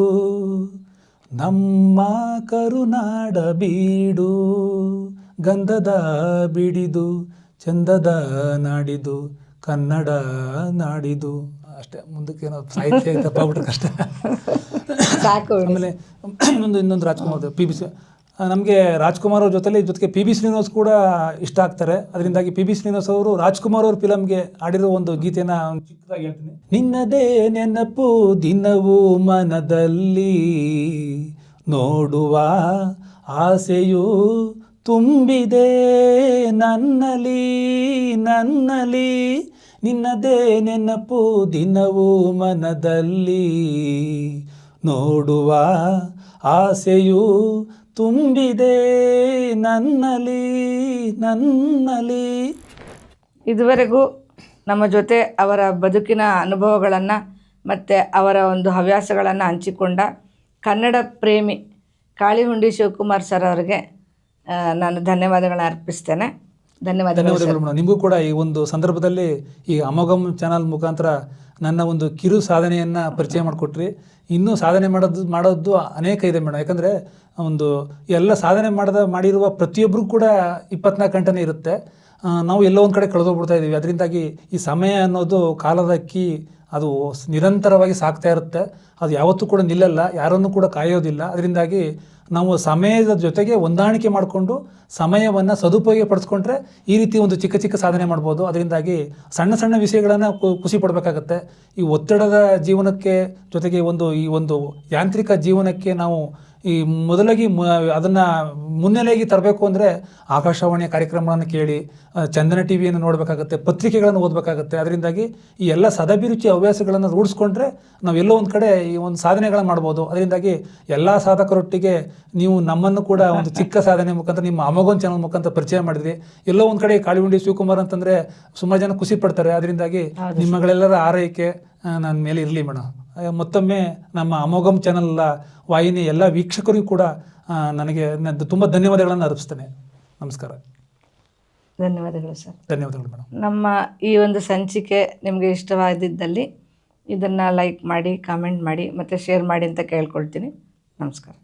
ನಮ್ಮ ಕರುನಾಡ ಬೀಡು ಗಂಧದ ಬಿಡಿದು ಚಂದದ ನಾಡಿದು ಕನ್ನಡ ನಾಡಿದು. ಅಷ್ಟೇ ಮುಂದಕ್ಕೆ ಏನೋ ಸಾಹಿತ್ಯ ತಪ್ಪಾಗ್ಬಿಟ್ರೆ ಕಷ್ಟ ಸಾಕು ಆಮೇಲೆ ಇನ್ನೊಂದು ಇನ್ನೊಂದು ರಾಜ್ಕುಮಾರ್ ಪಿ ಬಿ ಸಿ ನಮಗೆ ರಾಜ್ಕುಮಾರ್ ಅವ್ರ ಜೊತೆಲಿ ಜೊತೆಗೆ ಪಿ ಬಿ ಶ್ರೀನಿವಾಸ್ ಕೂಡ ಇಷ್ಟ ಆಗ್ತಾರೆ. ಅದರಿಂದಾಗಿ ಪಿ ಬಿ ಶ್ರೀನಿವಾಸ್ ಅವರು ರಾಜ್ಕುಮಾರ್ ಅವ್ರ ಫಿಲಮ್ಗೆ ಆಡಿರೋ ಒಂದು ಗೀತೆನ ಚಿಕ್ಕದಾಗಿ ಹೇಳ್ತೀನಿ. ನಿನ್ನದೇ ನೆನಪು ದಿನವೂ ಮನದಲ್ಲಿ ನೋಡುವ ಆಸೆಯು ತುಂಬಿದೆ ನನ್ನಲಿ ನನ್ನಲಿ ನಿನ್ನದೇ ನೆನಪು ದಿನವೂ ಮನದಲ್ಲಿ ನೋಡುವ ಆಸೆಯು ತುಂಬಿದೆ ನನ್ನಲಿ ನನ್ನಲಿ ಇದುವರೆಗೂ ನಮ್ಮ ಜೊತೆ ಅವರ ಬದುಕಿನ ಅನುಭವಗಳನ್ನು ಮತ್ತು ಅವರ ಒಂದು ಹವ್ಯಾಸಗಳನ್ನು ಹಂಚಿಕೊಂಡ ಕನ್ನಡ ಪ್ರೇಮಿ ಕಾಳಿಹುಂಡಿ ಶಿವಕುಮಾರ್ ಸರ್ ಅವರಿಗೆ ನಾನು ಧನ್ಯವಾದಗಳನ್ನ ಅರ್ಪಿಸ್ತೇನೆ. ಧನ್ಯವಾದಗಳು ಧನ್ಯವಾದಗಳು ಮೇಡಮ್. ನಿಮಗೂ ಕೂಡ ಈ ಒಂದು ಸಂದರ್ಭದಲ್ಲಿ ಈ ಅಮೋಘಂ ಚಾನಲ್ ಮುಖಾಂತರ ನನ್ನ ಒಂದು ಕಿರು ಸಾಧನೆಯನ್ನು ಪರಿಚಯ ಮಾಡಿಕೊಟ್ರಿ. ಇನ್ನೂ ಸಾಧನೆ ಮಾಡೋದು ಮಾಡೋದು ಅನೇಕ ಇದೆ ಮೇಡಮ್ ಯಾಕಂದರೆ ಒಂದು ಎಲ್ಲ ಸಾಧನೆ ಮಾಡದ, ಮಾಡಿರುವ ಪ್ರತಿಯೊಬ್ಬರು ಕೂಡ ಇಪ್ಪತ್ನಾಲ್ಕು ಗಂಟೆನೇ ಇರುತ್ತೆ. ನಾವು ಎಲ್ಲೋ ಒಂದು ಕಡೆ ಕಳೆದೋಗ್ಬಿಡ್ತಾ ಇದ್ದೀವಿ ಅದರಿಂದಾಗಿ ಈ ಸಮಯ ಅನ್ನೋದು ಕಾಲದ ಅಕ್ಕಿ, ಅದು ನಿರಂತರವಾಗಿ ಸಾಕ್ತಾ ಇರುತ್ತೆ. ಅದು ಯಾವತ್ತೂ ಕೂಡ ನಿಲ್ಲಲ್ಲ, ಯಾರನ್ನೂ ಕೂಡ ಕಾಯೋದಿಲ್ಲ. ಅದರಿಂದಾಗಿ ನಾವು ಸಮಯದ ಜೊತೆಗೆ ಹೊಂದಾಣಿಕೆ ಮಾಡಿಕೊಂಡು ಸಮಯವನ್ನು ಸದುಪಯೋಗ ಪಡಿಸ್ಕೊಂಡ್ರೆ ಈ ರೀತಿ ಒಂದು ಚಿಕ್ಕ ಚಿಕ್ಕ ಸಾಧನೆ ಮಾಡ್ಬೋದು. ಅದರಿಂದಾಗಿ ಸಣ್ಣ ಸಣ್ಣ ವಿಷಯಗಳನ್ನು ಖುಷಿ ಪಡಬೇಕಾಗತ್ತೆ. ಈ ಒತ್ತಡದ ಜೀವನಕ್ಕೆ ಜೊತೆಗೆ ಒಂದು ಈ ಒಂದು ಯಾಂತ್ರಿಕ ಜೀವನಕ್ಕೆ ನಾವು ಈ ಮೊದಲಾಗಿ ಮ ಅದನ್ನು ಮುನ್ನೆಲೆಗೆ ತರಬೇಕು ಅಂದರೆ ಆಕಾಶವಾಣಿಯ ಕಾರ್ಯಕ್ರಮಗಳನ್ನು ಕೇಳಿ ಚಂದನ ಟಿ ವಿಯನ್ನು ನೋಡಬೇಕಾಗತ್ತೆ ಪತ್ರಿಕೆಗಳನ್ನು ಓದಬೇಕಾಗತ್ತೆ. ಅದರಿಂದಾಗಿ ಈ ಎಲ್ಲ ಸದಭಿರುಚಿ ಹವ್ಯಾಸಗಳನ್ನು ರೂಢಿಸ್ಕೊಂಡ್ರೆ ನಾವು ಎಲ್ಲೋ ಒಂದು ಕಡೆ ಈ ಒಂದು ಸಾಧನೆಗಳನ್ನು ಮಾಡ್ಬೋದು. ಅದರಿಂದಾಗಿ ಎಲ್ಲ ಸಾಧಕರೊಟ್ಟಿಗೆ ನೀವು ನಮ್ಮನ್ನು ಕೂಡ ಒಂದು ಚಿಕ್ಕ ಸಾಧನೆ ಮುಖಾಂತರ ನಿಮ್ಮ ಅಮೋಗನ್ ಚಾನಲ್ ಮುಖಾಂತರ ಪರಿಚಯ ಮಾಡಿದ್ರಿ. ಎಲ್ಲೋ ಒಂದು ಕಡೆ ಕಾಳಿಹುಂಡಿ ಶಿವಕುಮಾರ್ ಅಂತಂದರೆ ಸುಮಾರು ಜನ ಖುಷಿ ಪಡ್ತಾರೆ. ಅದರಿಂದಾಗಿ ನಿಮ್ಮಗಳೆಲ್ಲರ ಆರೈಕೆ ನನ್ನ ಮೇಲೆ ಇರಲಿ ಮೇಡಮ್ ಮತ್ತೊಮ್ಮೆ ನಮ್ಮ ಅಮೋಘಂ ಚಾನಲ್ ವಾಹಿನಿ ಎಲ್ಲ ವೀಕ್ಷಕರಿಗೂ ಕೂಡ ನನಗೆ ತುಂಬ ಧನ್ಯವಾದಗಳನ್ನು ಅರ್ಪಿಸ್ತೇನೆ. ನಮಸ್ಕಾರ. ಧನ್ಯವಾದಗಳು ಸರ್. ಧನ್ಯವಾದಗಳು ಮೇಡಮ್ ನಮ್ಮ ಈ ಒಂದು ಸಂಚಿಕೆ ನಿಮಗೆ ಇಷ್ಟವಾದಿದ್ದಲ್ಲಿ ಇದನ್ನು ಲೈಕ್ ಮಾಡಿ ಕಾಮೆಂಟ್ ಮಾಡಿ ಮತ್ತು ಶೇರ್ ಮಾಡಿ ಅಂತ ಕೇಳ್ಕೊಳ್ತೀನಿ. ನಮಸ್ಕಾರ.